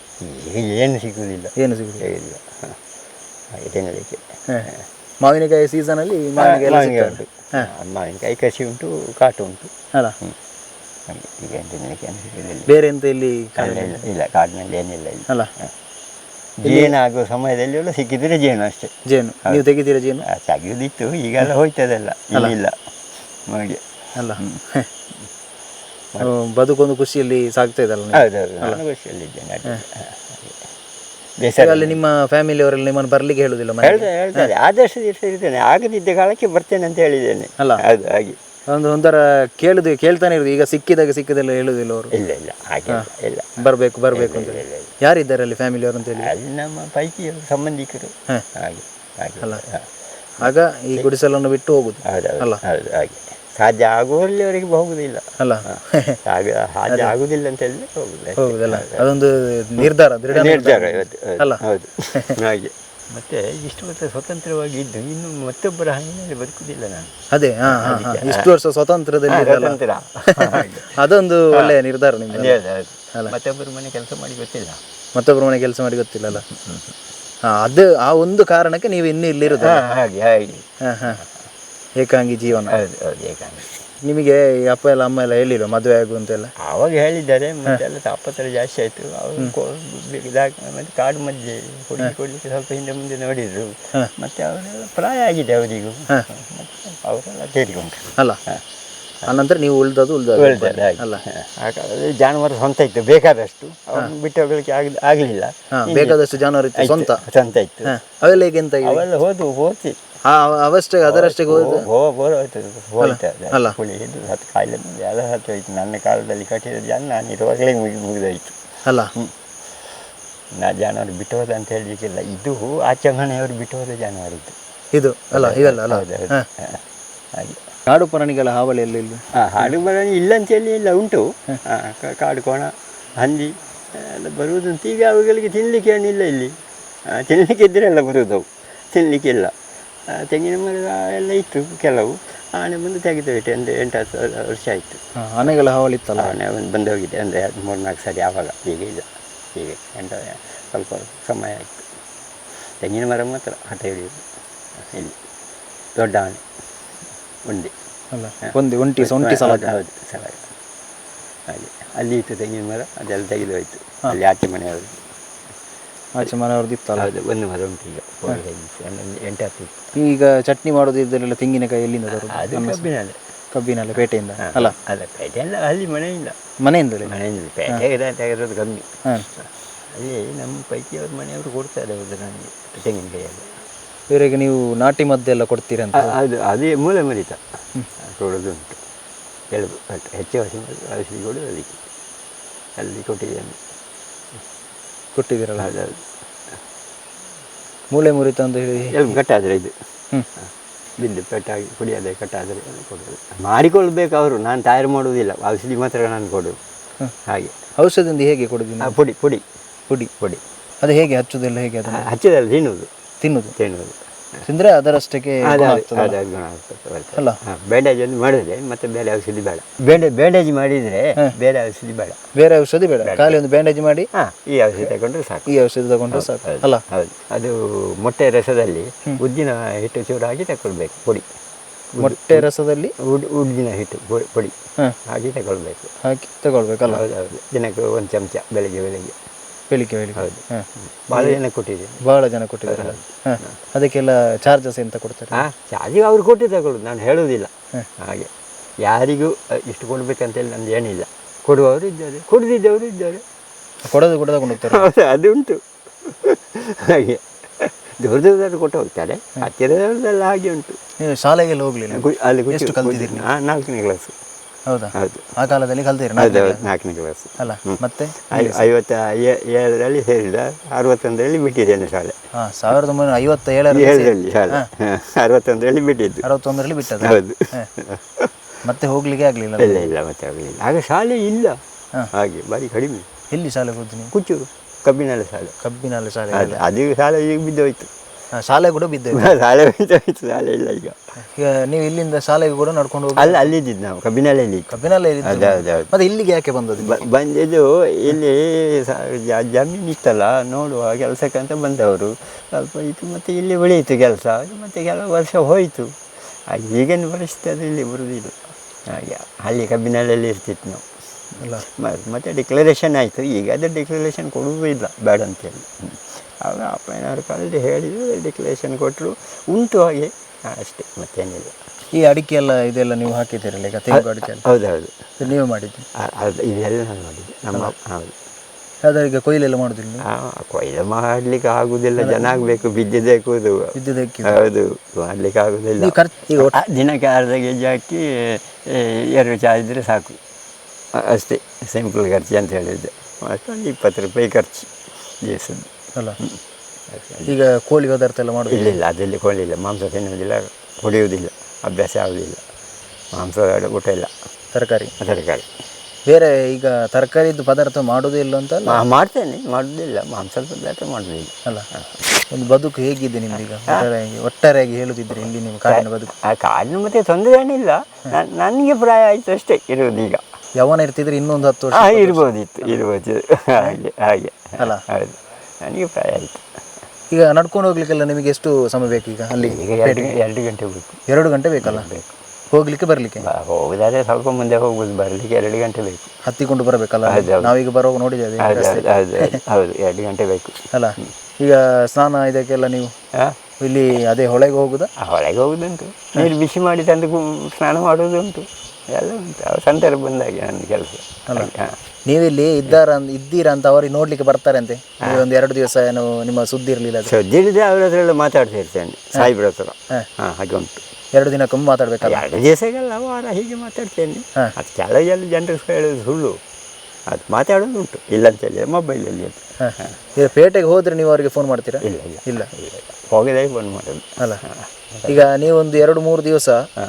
ಈಗ ಏನು ಸಿಗುವುದಿಲ್ಲ. ಏನು ಸಿಗುದಿಲ್ಲ ಇಲ್ಲ. ಹ. ಹಾಗೆ ತಿನ್ನಲಿಕ್ಕೆ ಮಾವಿನಕಾಯಿ ಸೀಸನಲ್ಲಿ ಮಾವಿನಕಾಯಿ ಎಲ್ಲ ಮಾವಿನಕಾಯಿ ಸಿಗ್ತದೆ. ಉಂಟು. ಮಾವಿನಕಾಯಿ ಕಸಿ ಉಂಟು ಕಾಟು ಉಂಟು. ಅಲ್ಲ. ಹಾಗೆ. ಈಗ ಏನು ತಿನ್ನಲಿಕ್ಕೆ ಅನಿಸಿಲ್ಲ ಬೇರೆ ಎಂತ ಇಲ್ಲಿ ಕಾಡಿನಲ್ಲಿ? ಇಲ್ಲ. ಕಾಡಿನಲ್ಲಿ ಏನಿಲ್ಲ ಇಲ್ಲ. ಅಲ್ಲ. ಜೇನು ಆಗುವ ಸಮಯದಲ್ಲಿ ಎಲ್ಲ ಸಿಕ್ಕಿದ್ರೆ ಜೇನು ಅಷ್ಟೇ. ಜೇನು. ನೀವು ತೆಗಿತೀರಾ ಜೇನು? ಆ, ತೆಗೆಯೋದಿತ್ತು ಈಗೆಲ್ಲ ಹೋಯ್ತದಲ್ಲ. ಇಲ್ಲ. ಹಾಗೆ. ಅಲ್ಲ. ಬದುಕೊಂದು ಖುಷಿಯಲ್ಲಿ ಸಾಗ್ತಾ ಇದ್ದಲ್ಲ ಖುಷಿಯಲ್ಲಿ ಹೌದೌದು. ಹಾಗೆ. ಅಲ್ಲಿ ನಿಮ್ಮ ಫ್ಯಾಮಿಲಿ ಅವರೆಲ್ಲ ನಿಮ್ಮನ್ನು ಬರ್ಲಿಕ್ಕೆ ಹೇಳುದಿಲ್ಲ ಹೇಳ್ತಾರೆ. ದಿವಸ ಇರ್ತೇನೆ. ಆಗದಿದ್ದ ಕಾಲಕ್ಕೆ ಬರ್ತೇನೆ ಅಂತ ಹೇಳಿದ್ದೇನೆ. ಅಲ್ಲ. ಹೌದು ಹಾಗೆ. ಒಂದು ಒಂಥರ ಕೇಳುದು ಕೇಳ್ತಾನೆ ಇರುದು. ಈಗ ಸಿಕ್ಕಿದಾಗ ಸಿಕ್ಕಿದೆಲ್ಲ ಹೇಳುದಿಲ್ಲ ಅವರು. ಇಲ್ಲ ಇಲ್ಲ. ಹಾಗೆ ಇಲ್ಲ, ಬರಬೇಕು ಬರ್ಬೇಕು ಅಂತ ಹೇಳಿ. ಯಾರಿದ್ದಾರೆ ಅಲ್ಲಿ ಫ್ಯಾಮಿಲಿ ಅವರು ಅಂತ ಹೇಳಿ? ಅಲ್ಲಿ ನಮ್ಮ ಪೈಕಿ ಸಂಬಂಧಿಕರು. ಹಾಗೆ ಹಾಗೆ. ಹಾ. ಆಗ ಈ ಗುಡಿಸಲನ್ನು ಬಿಟ್ಟು ಹೋಗುದು. ಅಲ್ಲ. ಹೌದು ಹಾಗೆ. ಸಾಧ್ಯ ಆಗುವಲ್ಲಿವರೆಗೆ ಹೋಗುದಿಲ್ಲ. ಅಲ್ಲ. ಹಾಗೆ ಸಾಧ್ಯ ಆಗುದಿಲ್ಲ ಅಂತ ಹೇಳಿ ಹೋಗುದಿಲ್ಲ ಅದೊಂದು ನಿರ್ಧಾರ ದೃಢ ನಿರ್ಧಾರ. ಅಲ್ಲ. ಹೌದು. ಹಾಗೆ. ಮತ್ತೆ ಇಷ್ಟು ವರ್ಷ ಸ್ವತಂತ್ರವಾಗಿ ಇದ್ದು ಇನ್ನು ಮತ್ತೊಬ್ಬರ ಹಂಗಿನಲ್ಲಿ ಬದುಕುದಿಲ್ಲ ನಾನು. ಅದೇ. ಇಷ್ಟು ವರ್ಷ ಸ್ವತಂತ್ರದಲ್ಲಿ. ಸ್ವತಂತ್ರ. [laughs] ಅದೊಂದು ಒಳ್ಳೆಯ ನಿರ್ಧಾರ ಅದೇ. ಮತ್ತೊಬ್ಬರ ಮನೆ ಕೆಲಸ ಮಾಡಿ ಗೊತ್ತಿಲ್ಲ. ಮತ್ತೊಬ್ಬರ ಮನೆ ಕೆಲಸ ಮಾಡಿ ಗೊತ್ತಿಲ್ಲಲ್ಲ ಹಾ ಅದು ಆ ಒಂದು ಕಾರಣಕ್ಕೆ ನೀವು ಇನ್ನೂ ಇಲ್ಲಿರುದು ಹಾಗೆ ಹಾಗೆ. ಏಕಾಂಗಿ ಜೀವನ. ಹೌದು ಹೌದು ಏಕಾಂಗಿ. ನಿಮಗೆ ಅಪ್ಪ ಎಲ್ಲ ಅಮ್ಮ ಎಲ್ಲ ಹೇಳಿಲ್ಲ ಮದುವೆ ಆಗು ಅಂತೆಲ್ಲ? ಆವಾಗ ಹೇಳಿದ್ದಾರೆ ಮತ್ತೆ ಎಲ್ಲ ತಾಪತ್ರ ಜಾಸ್ತಿ ಆಯಿತು. ಅವರು ಕೊ- ಇದಾಗ ಮತ್ತೆ ಕಾಡು ಮಧ್ಯೆ ಹುಡುಗಿ ಕೊಡಲಿಕ್ಕೆ ಸ್ವಲ್ಪ ಹಿಂದೆ ಮುಂದೆ ನೋಡಿದರು. ಮತ್ತೆ ಅವರೆಲ್ಲ ಪ್ರಾಯ ಆಗಿದೆ ಅವರಿಗೂ. ಮತ್ತೆ ಅವರೆಲ್ಲ ತೀರಿಕೊಂಡ್ರು ಅಲ್ಲ? ಆನಂತರ ನೀವು ಉಳಿದದು ಉಳಿದ. ಅಲ್ಲ? ಜಾನುವಾರು ಸ್ವಂತ ಇತ್ತು ಬೇಕಾದಷ್ಟು. ಬಿಟ್ಟು ಹೋಗಲಿಕ್ಕೆ ಆಗ್ ಆಗಲಿಲ್ಲ. ಬೇಕಾದಷ್ಟು ಜಾನುವಾರು ಇತ್ತು ಸ್ವಂತ. ಸ್ವಂತ ಇತ್ತು. ಅವೆಲ್ಲ ಈಗ ಎಂತ? ಅವೆಲ್ಲ ಹೋದು ಹೋಗ್ತಿ ಆ ಅವಷ್ಟೇ ಅದರಷ್ಟೇ ಅಲ್ಲ. ಹುಳಿ ಹಿಡಿದು ಹತ್ತು ಕಾಯಿಲೆ ಎಲ್ಲ ಹತ್ತು ಹೋಯ್ತು. ನನ್ನ ಕಾಲದಲ್ಲಿ ಕಟ್ಟಿದ ಜನ ನಾನು ಇರುವಾಗಲೇ ಮುಗಿ ಮುಗಿದೋಯ್ತು. ಅಲ್ಲ. ನಾ ಜಾನುವಾರು ಬಿಟ್ಟು ಹೋದ ಅಂತ ಹೇಳಲಿಕ್ಕಿಲ್ಲ. ಇದು ಆಚೆ ಮನೆಯವರು ಬಿಟ್ಟು ಹೋದ ಜಾನುವಾರು ಇದು. ಇದು ಅಲ್ಲ ಇದಲ್ಲ ಅಲ್ಲ. ಹಾಗೆ. ಕಾಡು ಪ್ರಾಣಿಗಳ ಹಾವಳಿ ಇಲ್ಲ? ಹಾಡು ಬರಣಿ ಇಲ್ಲ ಅಂತ ಹೇಳಿ ಇಲ್ಲ ಉಂಟು. ಆ, ಕಾಡು ಕೋಣ ಹಂದಿ ಎಲ್ಲ ಬರುವುದಂತ ಈಗ ಅವುಗಳಿಗೆ ತಿನ್ನಲಿಕ್ಕೆ ಏನಿಲ್ಲ ಇಲ್ಲಿ. ಆ, ತಿನ್ನಲಿಕ್ಕೆ ಇದ್ದರೆ ಎಲ್ಲ ಬರುವುದು. ಅವು ತಿನ್ನಲಿಕ್ಕಿಲ್ಲ ತೆಂಗಿನ ಮರ ಎಲ್ಲ ಇತ್ತು ಕೆಲವು. ಆನೆ ಬಂದು ತೆಗೆದು ಇಟ್ಟು ಒಂದು ಎಂಟು ಹತ್ತು ವರ್ಷ ಆಯಿತು. ಆನೆಗಳ ಹಾವಳಿತ್ತಲ್ಲ? ಆನೆ ಒಂದು ಬಂದು ಹೋಗಿದೆ. ಅಂದರೆ ಮೂರು ನಾಲ್ಕು ಸಾರಿ ಆವಾಗ. ಈಗ ಇಲ್ಲ ಈಗ ಎಂಟು ಸ್ವಲ್ಪ ಸಮಯ ಆಯಿತು. ತೆಂಗಿನ ಮರ ಮಾತ್ರ ಹಠ ಹಿಡಿಯೋದು ಇಲ್ಲಿ. ದೊಡ್ಡ ಆನೆ. ಒಂದೇ. ಅಲ್ಲ ಒಂದಿ ಒಂಟಿ ಒಂಟಿ ಸಲ ಹೌದು, ಸಲ ಹಾಗೆ. ಅಲ್ಲಿ ಇತ್ತು ತೆಂಗಿನ ಮರ ಅದೆಲ್ಲ ತೆಗೆದು ಹೋಯ್ತು. ಅಲ್ಲಿ ಆಚೆ ಮನೆಯವರು ಆಚೆ ಮನೆಯವ್ರದ್ದು ಇತ್ತಲ್ಲ? ಹೌದು ಒಂದು ಮರ ಉಂಟು ಈಗ. ಎಂಟು ಈಗ ಚಟ್ನಿ ಮಾಡೋದು ಇದೆಲ್ಲ ತೆಂಗಿನಕಾಯಿ ಎಲ್ಲಿಂದ ತರೋದು ಅದು ಕಬ್ಬಿನಲ್ಲಿ. ಕಬ್ಬಿನಲ್ಲ ಪೇಟೆಯಿಂದ. ಅಲ್ಲ? ಅಲ್ಲ ಪೇಟೆಯಲ್ಲ ಅಲ್ಲಿ ಮನೆಯಿಂದ. ಮನೆಯಿಂದಲೇ? ಮನೆಯಿಂದ. ಪೇಟೆ ತೆಗೆರೋದು ಕಮ್ಮಿ. ಹಾ. ಅಲ್ಲಿ ನಮ್ಮ ಪೈಕಿ ಅವ್ರ ಮನೆಯವರು ಕೊಡ್ತಾರೆ ಅದು ನನಗೆ ತೆಂಗಿನಕಾಯಿಯಲ್ಲಿ. ಇವರಿಗೆ ನೀವು ನಾಟಿ ಮದ್ದೆಲ್ಲ ಕೊಡ್ತೀರಂತ ಅದು ಅದೇ ಮೂಲೆ ಮರಿತ ಕೊಡೋದುಂಟು ಹೇಳುದು ಬಟ್ ಹೆಚ್ಚು ಹಸಿ ಔಷಧಿ ಕೊಡೋದು ಅದಕ್ಕೆ ಅಲ್ಲಿ ಕೊಟ್ಟಿದ್ದೇನೆ. ಕೊಟ್ಟಿದ್ದೀರಲ್ಲ? ಹೌದೌದು. ಮೂಳೆ ಮುರಿತ ಅಂತ ಹೇಳಿ. ಎಲ್ರು ಕಟ್ಟಾದರೆ ಇದು. ಬಿದ್ದು ಪೆಟ್ಟಾಗಿ ಕುಡಿಯೋದೆ ಕಟ್ಟಾದರೆ ಕೊಡೋದು ಮಾಡಿಕೊಳ್ಬೇಕು ಅವರು ನಾನು ತಯಾರು ಮಾಡುವುದಿಲ್ಲ ಔಷಧಿ ಮಾತ್ರ ನಾನು ಕೊಡು ಹಾಗೆ. ಔಷಧಿಯಿಂದ ಹೇಗೆ ಕೊಡುದು ಪುಡಿ ಪುಡಿ. ಪುಡಿ. ಪುಡಿ. ಅದು ಹೇಗೆ ಹಚ್ಚೋದೆಲ್ಲ ಹೇಗೆ ಅದನ್ನು? ಹಚ್ಚಿದಲ್ಲ ತಿನ್ನುವುದು ತಿನ್ನುದು. ತಿನ್ನುವುದು ತಿಂದ್ರೆ ಅದರಷ್ಟಕ್ಕೆ. ಅಲ್ಲ? ಬ್ಯಾಂಡೇಜ್ ಒಂದು ಮಾಡಿದ್ರೆ ಮತ್ತೆ ಬೇರೆ ಔಷಧಿ ಬೇಡ. ಬ್ಯಾಂಡೇಜ್ ಬ್ಯಾಂಡೇಜ್ ಮಾಡಿದ್ರೆ ಬೇರೆ ಔಷಧಿ ಬೇಡ. ಬೇರೆ ಔಷಧಿ ಬೇಡ. ಖಾಲಿ ಒಂದು ಬ್ಯಾಂಡೇಜ್ ಮಾಡಿ ಈ ಔಷಧಿ ತಗೊಂಡ್ರೆ ಸಾಕು. ಈ ಔಷಧಿ ತಗೊಂಡ್ರೆ ಸಾಕು. ಅಲ್ಲ? ಹೌದು ಅದು ಮೊಟ್ಟೆ ರಸದಲ್ಲಿ ಉದ್ದಿನ ಹಿಟ್ಟು ಚೂರು ಹಾಕಿ ತಗೊಳ್ಬೇಕು ಪುಡಿ. ಮೊಟ್ಟೆ ರಸದಲ್ಲಿ? ಉಡ್ ಉದ್ದಿನ ಹಿಟ್ಟು ಪುಡಿ. ಹಾಕಿ ತಗೊಳ್ಬೇಕು. ಹಾಕಿ ತಗೊಳ್ಬೇಕಲ್ಲ? ಹೌದು ಹೌದು. ದಿನಕ್ಕೆ ಒಂದು ಚಮಚ ಬೆಳಿಗ್ಗೆ ಬೆಳಿಗ್ಗೆ. ಬೆಳಿಗ್ಗೆ ಬೆಳಿಗ್ಗೆ ಹೌದು. ಹಾಂ. ಭಾಳ ಜನ ಕೊಟ್ಟಿದ್ದೇನೆ ಬಹಳ ಜನ ಕೊಟ್ಟಿದ್ದಾರೆ. ಹಾಂ. ಅದಕ್ಕೆಲ್ಲ ಚಾರ್ಜಸ್ ಎಂತ ಕೊಡ್ತಾರೆ? ಹಾಂ ಚಾರ್ಜಿಗೆ ಅವ್ರು ಕೊಟ್ಟು ತಗೊಳ್ಳೋದು ನಾನು ಹೇಳೋದಿಲ್ಲ ಹಾಗೆ. ಯಾರಿಗೂ ಇಷ್ಟು ಕೊಡ್ಬೇಕಂತೇಳಿ ನಂದು ಏನಿಲ್ಲ. ಕೊಡುವವರು ಇದ್ದಾರೆ ಕೊಡದಿದ್ದವರು ಇದ್ದಾರೆ. ಕೊಡೋದು ಕೊಡೋದು ಕೊಂಡು ಹೋಗ್ತಾರೆ. ಅದು ಉಂಟು. ಹಾಗೆ. ದೂರ ದೂರದವರು ಕೊಟ್ಟು ಹೋಗ್ತಾರೆ. ಹತ್ತಿರದವ್ರದ್ದೆಲ್ಲ ಹಾಗೆ ಉಂಟು. ಶಾಲೆಗೆಲ್ಲ ಹೋಗಲಿಲ್ಲ? ಅಲ್ಲಿ ಎಷ್ಟು ಕಲ್ತಿದ್ದೀರಿ ನಾಲ್ಕನೇ ಕ್ಲಾಸು ಹೌದಾ? ಹೌದು. ಆ ಕಾಲದಲ್ಲಿ ಕಲ್ತಿರಿ ಹೌದು ಹೌದು ನಾಲ್ಕನೇ ಕ್ಲಾಸ್ ಅಲ್ಲ ಮತ್ತೆ? ಐವತ್ತ ಏಳರಲ್ಲಿ ಸೇರಿದ ಅರವತ್ತೊಂದರಲ್ಲಿ ಬಿಟ್ಟಿದ್ದೇನೆ ಶಾಲೆ. ಹಾ ಸಾವಿರದ ಒಂಬೈನೂರ ಐವತ್ತ ಏಳರಲ್ಲಿ ಶಾಲೆ ಅರವತ್ತೊಂದರಲ್ಲಿ ಬಿಟ್ಟಿದ್ದು. ಅರವತ್ತೊಂದರಲ್ಲಿ ಬಿಟ್ಟದ್ದು. ಹೌದು. ಮತ್ತೆ ಹೋಗ್ಲಿಕ್ಕೆ ಆಗ್ಲಿಲ್ಲ ಇಲ್ಲ ಇಲ್ಲ ಮತ್ತೆ ಆಗಲಿಲ್ಲ. ಆಗ ಶಾಲೆ ಇಲ್ಲ. ಹಾಗೆ ಬಾರಿ ಕಡಿಮೆ. ಎಲ್ಲಿ ಶಾಲೆಗೆ ಹೋದ್ದು ನೀವು ಕುಚ್ಚೂರು ಕಬ್ಬಿನಲ್ಲಿ ಶಾಲೆ. ಕಬ್ಬಿನಲ್ಲಿ ಶಾಲೆ ಅದು ಶಾಲೆ ಈಗ ಬಿದ್ದೋಯ್ತು. ಶಾಲೆ ಕೂಡ ಬಿದ್ದೆ ಶಾಲೆ ಶಾಲೆ ಇಲ್ಲ ಈಗ. ಈಗ ನೀವು ಇಲ್ಲಿಂದ ಶಾಲೆಗೆ ಕೂಡ ನಡ್ಕೊಂಡು ಹೋಗಿ ಅಲ್ಲಿ ಅಲ್ಲಿದ್ದಿದ್ದು ನಾವು ಕಬ್ಬಿನಲ್ಲಿ ಕಬ್ಬಿನಲ್ಲೇ ಹೌದು ಮತ್ತೆ ಇಲ್ಲಿಗೆ ಯಾಕೆ ಬಂದದ್ದು ಬಂದಿದ್ದು ಇಲ್ಲಿ ಜಮೀನು ಇತ್ತಲ್ಲ ನೋಡುವ ಕೆಲಸಕ್ಕಂತ ಬಂದವರು. ಸ್ವಲ್ಪ ಇತ್ತು ಮತ್ತೆ ಇಲ್ಲಿ ಉಳಿಯಿತು ಕೆಲಸ ಮತ್ತು ಕೆಲವು ವರ್ಷ ಹೋಯಿತು. ಹಾಗೆ ಈಗಿನ ಪರಿಸ್ಥಿತಿ ಅದು ಇಲ್ಲಿ ಬರುವುದಿಲ್ಲ. ಹಾಗೆ ಅಲ್ಲಿ ಕಬ್ಬಿನಲ್ಲೇ ಇರ್ತಿತ್ತು ನಾವು. ಮತ್ತೆ ಡಿಕ್ಲರೇಷನ್ ಆಯಿತು. ಈಗ ಅದು ಡಿಕ್ಲರೇಷನ್ ಕೊಡುವುದಿಲ್ಲ ಬೇಡ ಅಂತೇಳಿ. ಆಗ ಅಪ್ಪಯ್ಯನವ್ರು ಕಳೆದು ಹೇಳಿದ್ರು ಡಿಕ್ಲೇಷನ್ ಕೊಟ್ಟರು ಉಂಟು ಹಾಗೆ. ಅಷ್ಟೇ. ಮತ್ತೇನಿಲ್ಲ. ಈ ಅಡಿಕೆ ಎಲ್ಲ ಇದೆಲ್ಲ ನೀವು ಹಾಕಿದ್ದೀರಲ್ಲ ಈಗ? ತೆಂಗು ಅಡಿಕೆ ಹೌದು ಹೌದೌದು ನೀವು ಮಾಡಿದ್ದು? ಆ- ಇದೆಲ್ಲ ನಾನು ಮಾಡಿದ್ದೆ. ನಮ್ಮ ಹೌದು. ಅದರ ಈಗ ಕೊಯ್ಲೆಲ್ಲ ಮಾಡೋದಿಲ್ಲ ಕೊಯ್ಲು ಮಾಡಲಿಕ್ಕೆ ಆಗುದಿಲ್ಲ. ಜನ ಆಗಬೇಕು ಬಿದ್ದಿದ್ದೇ ಕೂದು ಹೌದು ಮಾಡಲಿಕ್ಕೆ ಆಗುದಿಲ್ಲ. ಈಗ ದಿನಕ್ಕೆ ಅರ್ಧ ಕೆ ಜಿ ಹಾಕಿ ಎರಡು ಚಾ ಇದ್ದರೆ ಸಾಕು. ಅಷ್ಟೇ. ಸಿಂಪಲ್ ಖರ್ಚು ಅಂತ ಹೇಳಿದ್ದೆ. ಮತ್ತೊಂದು ಇಪ್ಪತ್ತು ರೂಪಾಯಿ ಖರ್ಚು. ದಿವಸದ್ದು. ಅಲ್ಲ. ಈಗ ಕೋಳಿ ಪದಾರ್ಥ ಎಲ್ಲ ಮಾಡೋದು? ಇಲ್ಲ ಅದರಲ್ಲಿ ಕೋಳಿ ಇಲ್ಲ. ಮಾಂಸ ತಿನ್ನುವುದಿಲ್ಲ ಕುಡಿಯುವುದಿಲ್ಲ ಅಭ್ಯಾಸ ಆಗುವುದಿಲ್ಲ. ಮಾಂಸ ಊಟ ಇಲ್ಲ. ತರಕಾರಿ? ತರಕಾರಿ. ಬೇರೆ ಈಗ ತರಕಾರಿದ್ದು ಪದಾರ್ಥ ಮಾಡೋದೇ ಇಲ್ಲ ಅಂತ ಅಲ್ಲ? ಮಾ- ಮಾಡ್ತೇನೆ ಮಾಡುವುದಿಲ್ಲ ಮಾಂಸದ ಪದಾರ್ಥ ಮಾಡುವುದಿಲ್ಲ ಅಲ್ಲ ಒಂದು ಬದುಕು ಹೇಗಿದೆ ನಿಮ್ದೀಗ ಒಟ್ಟಾರೆಯಾಗಿ ಒಟ್ಟಾರೆಯಾಗಿ ಹೇಳುದಿದ್ರೆ ಇಲ್ಲಿ ನಿಮ್ಮ ಕಾಡಿನ ಬದುಕು. ಆ ಕಾಡಿನ ಮತ್ತೆ ತೊಂದರೆ ಏನಿಲ್ಲ. ನನ್- ನನಗೆ ಪ್ರಾಯ ಆಯಿತು ಅಷ್ಟೇ ಇರುವುದು ಈಗ. ಯಾವನ ಇರ್ತಿದ್ರೆ ಇನ್ನೊಂದು ಹತ್ತು ವರ್ಷ ಹಾಂ ಇರ್ಬೋದಿತ್ತು ಇರ್ಬೋದು. ಹಾಗೆ ಹಾಗೆ. ಅಲ್ಲ? ಹೌದು. ನನಗೆ ಪ್ರಾಯ ಆಯಿತು. ಈಗ ನಡ್ಕೊಂಡು ಹೋಗ್ಲಿಕ್ಕೆಲ್ಲ ನಿಮಗೆ ಎಷ್ಟು ಸಮಯ ಬೇಕು ಈಗ ಅಲ್ಲಿ ಈಗ ಎರಡು ಎರಡು ಗಂಟೆ ಬೇಕು. ಎರಡು ಗಂಟೆ ಬೇಕಲ್ಲ? ಬೇಕು. ಹೋಗ್ಲಿಕ್ಕೆ ಬರಲಿಕ್ಕೆ? ಬ- ಹೋಗುದಾದ್ರೆ ಸ್ವಲ್ಪ ಮುಂದೆ ಹೋಗ್ಬೋದು ಬರಲಿಕ್ಕೆ ಎರಡು ಗಂಟೆ ಬೇಕು. ಹತ್ತಿಕೊಂಡು ಬರಬೇಕಲ್ಲ? ಹೌದು. ನಾವೀಗ ಬರುವಾಗ ನೋಡಿದ್ದೇವೆ ಹೌದು ರಸ್ತೆ. ಹೌದು ಹೌದು ಹೌದು ಎರಡು ಗಂಟೆ ಬೇಕು. ಅಲ್ಲ ಈಗ ಸ್ನಾನ ಇದಕ್ಕೆಲ್ಲ ನೀವು ಹಾಂ ಇಲ್ಲಿ ಅದೇ ಹೊಳೆಗೆ ಹೋಗುದಾ? ಹೊಳೆಗೆ ಹೋಗುದುಂಟು. ನೀರು ಬಿಸಿ ಮಾಡಿ ತಂದು ಕು- ಸ್ನಾನ ಮಾಡುವುದುಂಟು ಎಲ್ಲ ಉಂಟು. ಸಂತೆ ಬಂದಾಗ ಬಂದಾಗೆ ನನ್ನ ಕೆಲಸ ಹಾಂ ನೀವಿಲ್ಲಿ ಇದ್ದಾರ ಇದ್ದೀರಾ ಅಂತ ಅವ್ರಿಗೆ ನೋಡ್ಲಿಕ್ಕೆ ಬರ್ತಾರಂತೆ. ಒಂದು ಎರಡು ದಿವಸ ಏನು ನಿಮ್ಮ ಸುದ್ದಿ ಇರಲಿಲ್ಲ ಸದ್ಯಡಿದೆ ಅವ್ರ ಹತ್ರ ಎಲ್ಲ ಮಾತಾಡ್ತಾ ಇರ್ತೇನೆ ಸಾಯಿಬ್ರ ಹತ್ರ. ಹಾಂ. ಹಾಗೆ ಉಂಟು. ಎರಡು ದಿನಕ್ಕೊಮ್ಮೆ ಮಾತಾಡ್ಬೇಕಲ್ಲ ಎರಡು ದಿವಸಗೆಲ್ಲ ವಾರ ಹೀಗೆ ಮಾತಾಡ್ತೇನೆ. ಅದು ಕೆಲವೆಲ್ಲ ಜನರು ಹೇಳೋದು ಸುಳ್ಳು. ಅದು ಮಾತಾಡೋದು ಉಂಟು. ಇಲ್ಲ ಅಂತೇಳಿ ಮೊಬೈಲಲ್ಲಿ. ಈಗ ಪೇಟೆಗೆ ಹೋದ್ರೆ ನೀವು ಅವರಿಗೆ ಫೋನ್ ಮಾಡ್ತೀರಾ? ಇಲ್ಲ ಇಲ್ಲ. ಇಲ್ಲ. ಹೋಗದೆ ಮಾಡೋದು. ಅಲ್ಲ. ಈಗ ನೀವೊಂದು ಎರಡು ಮೂರು ದಿವಸ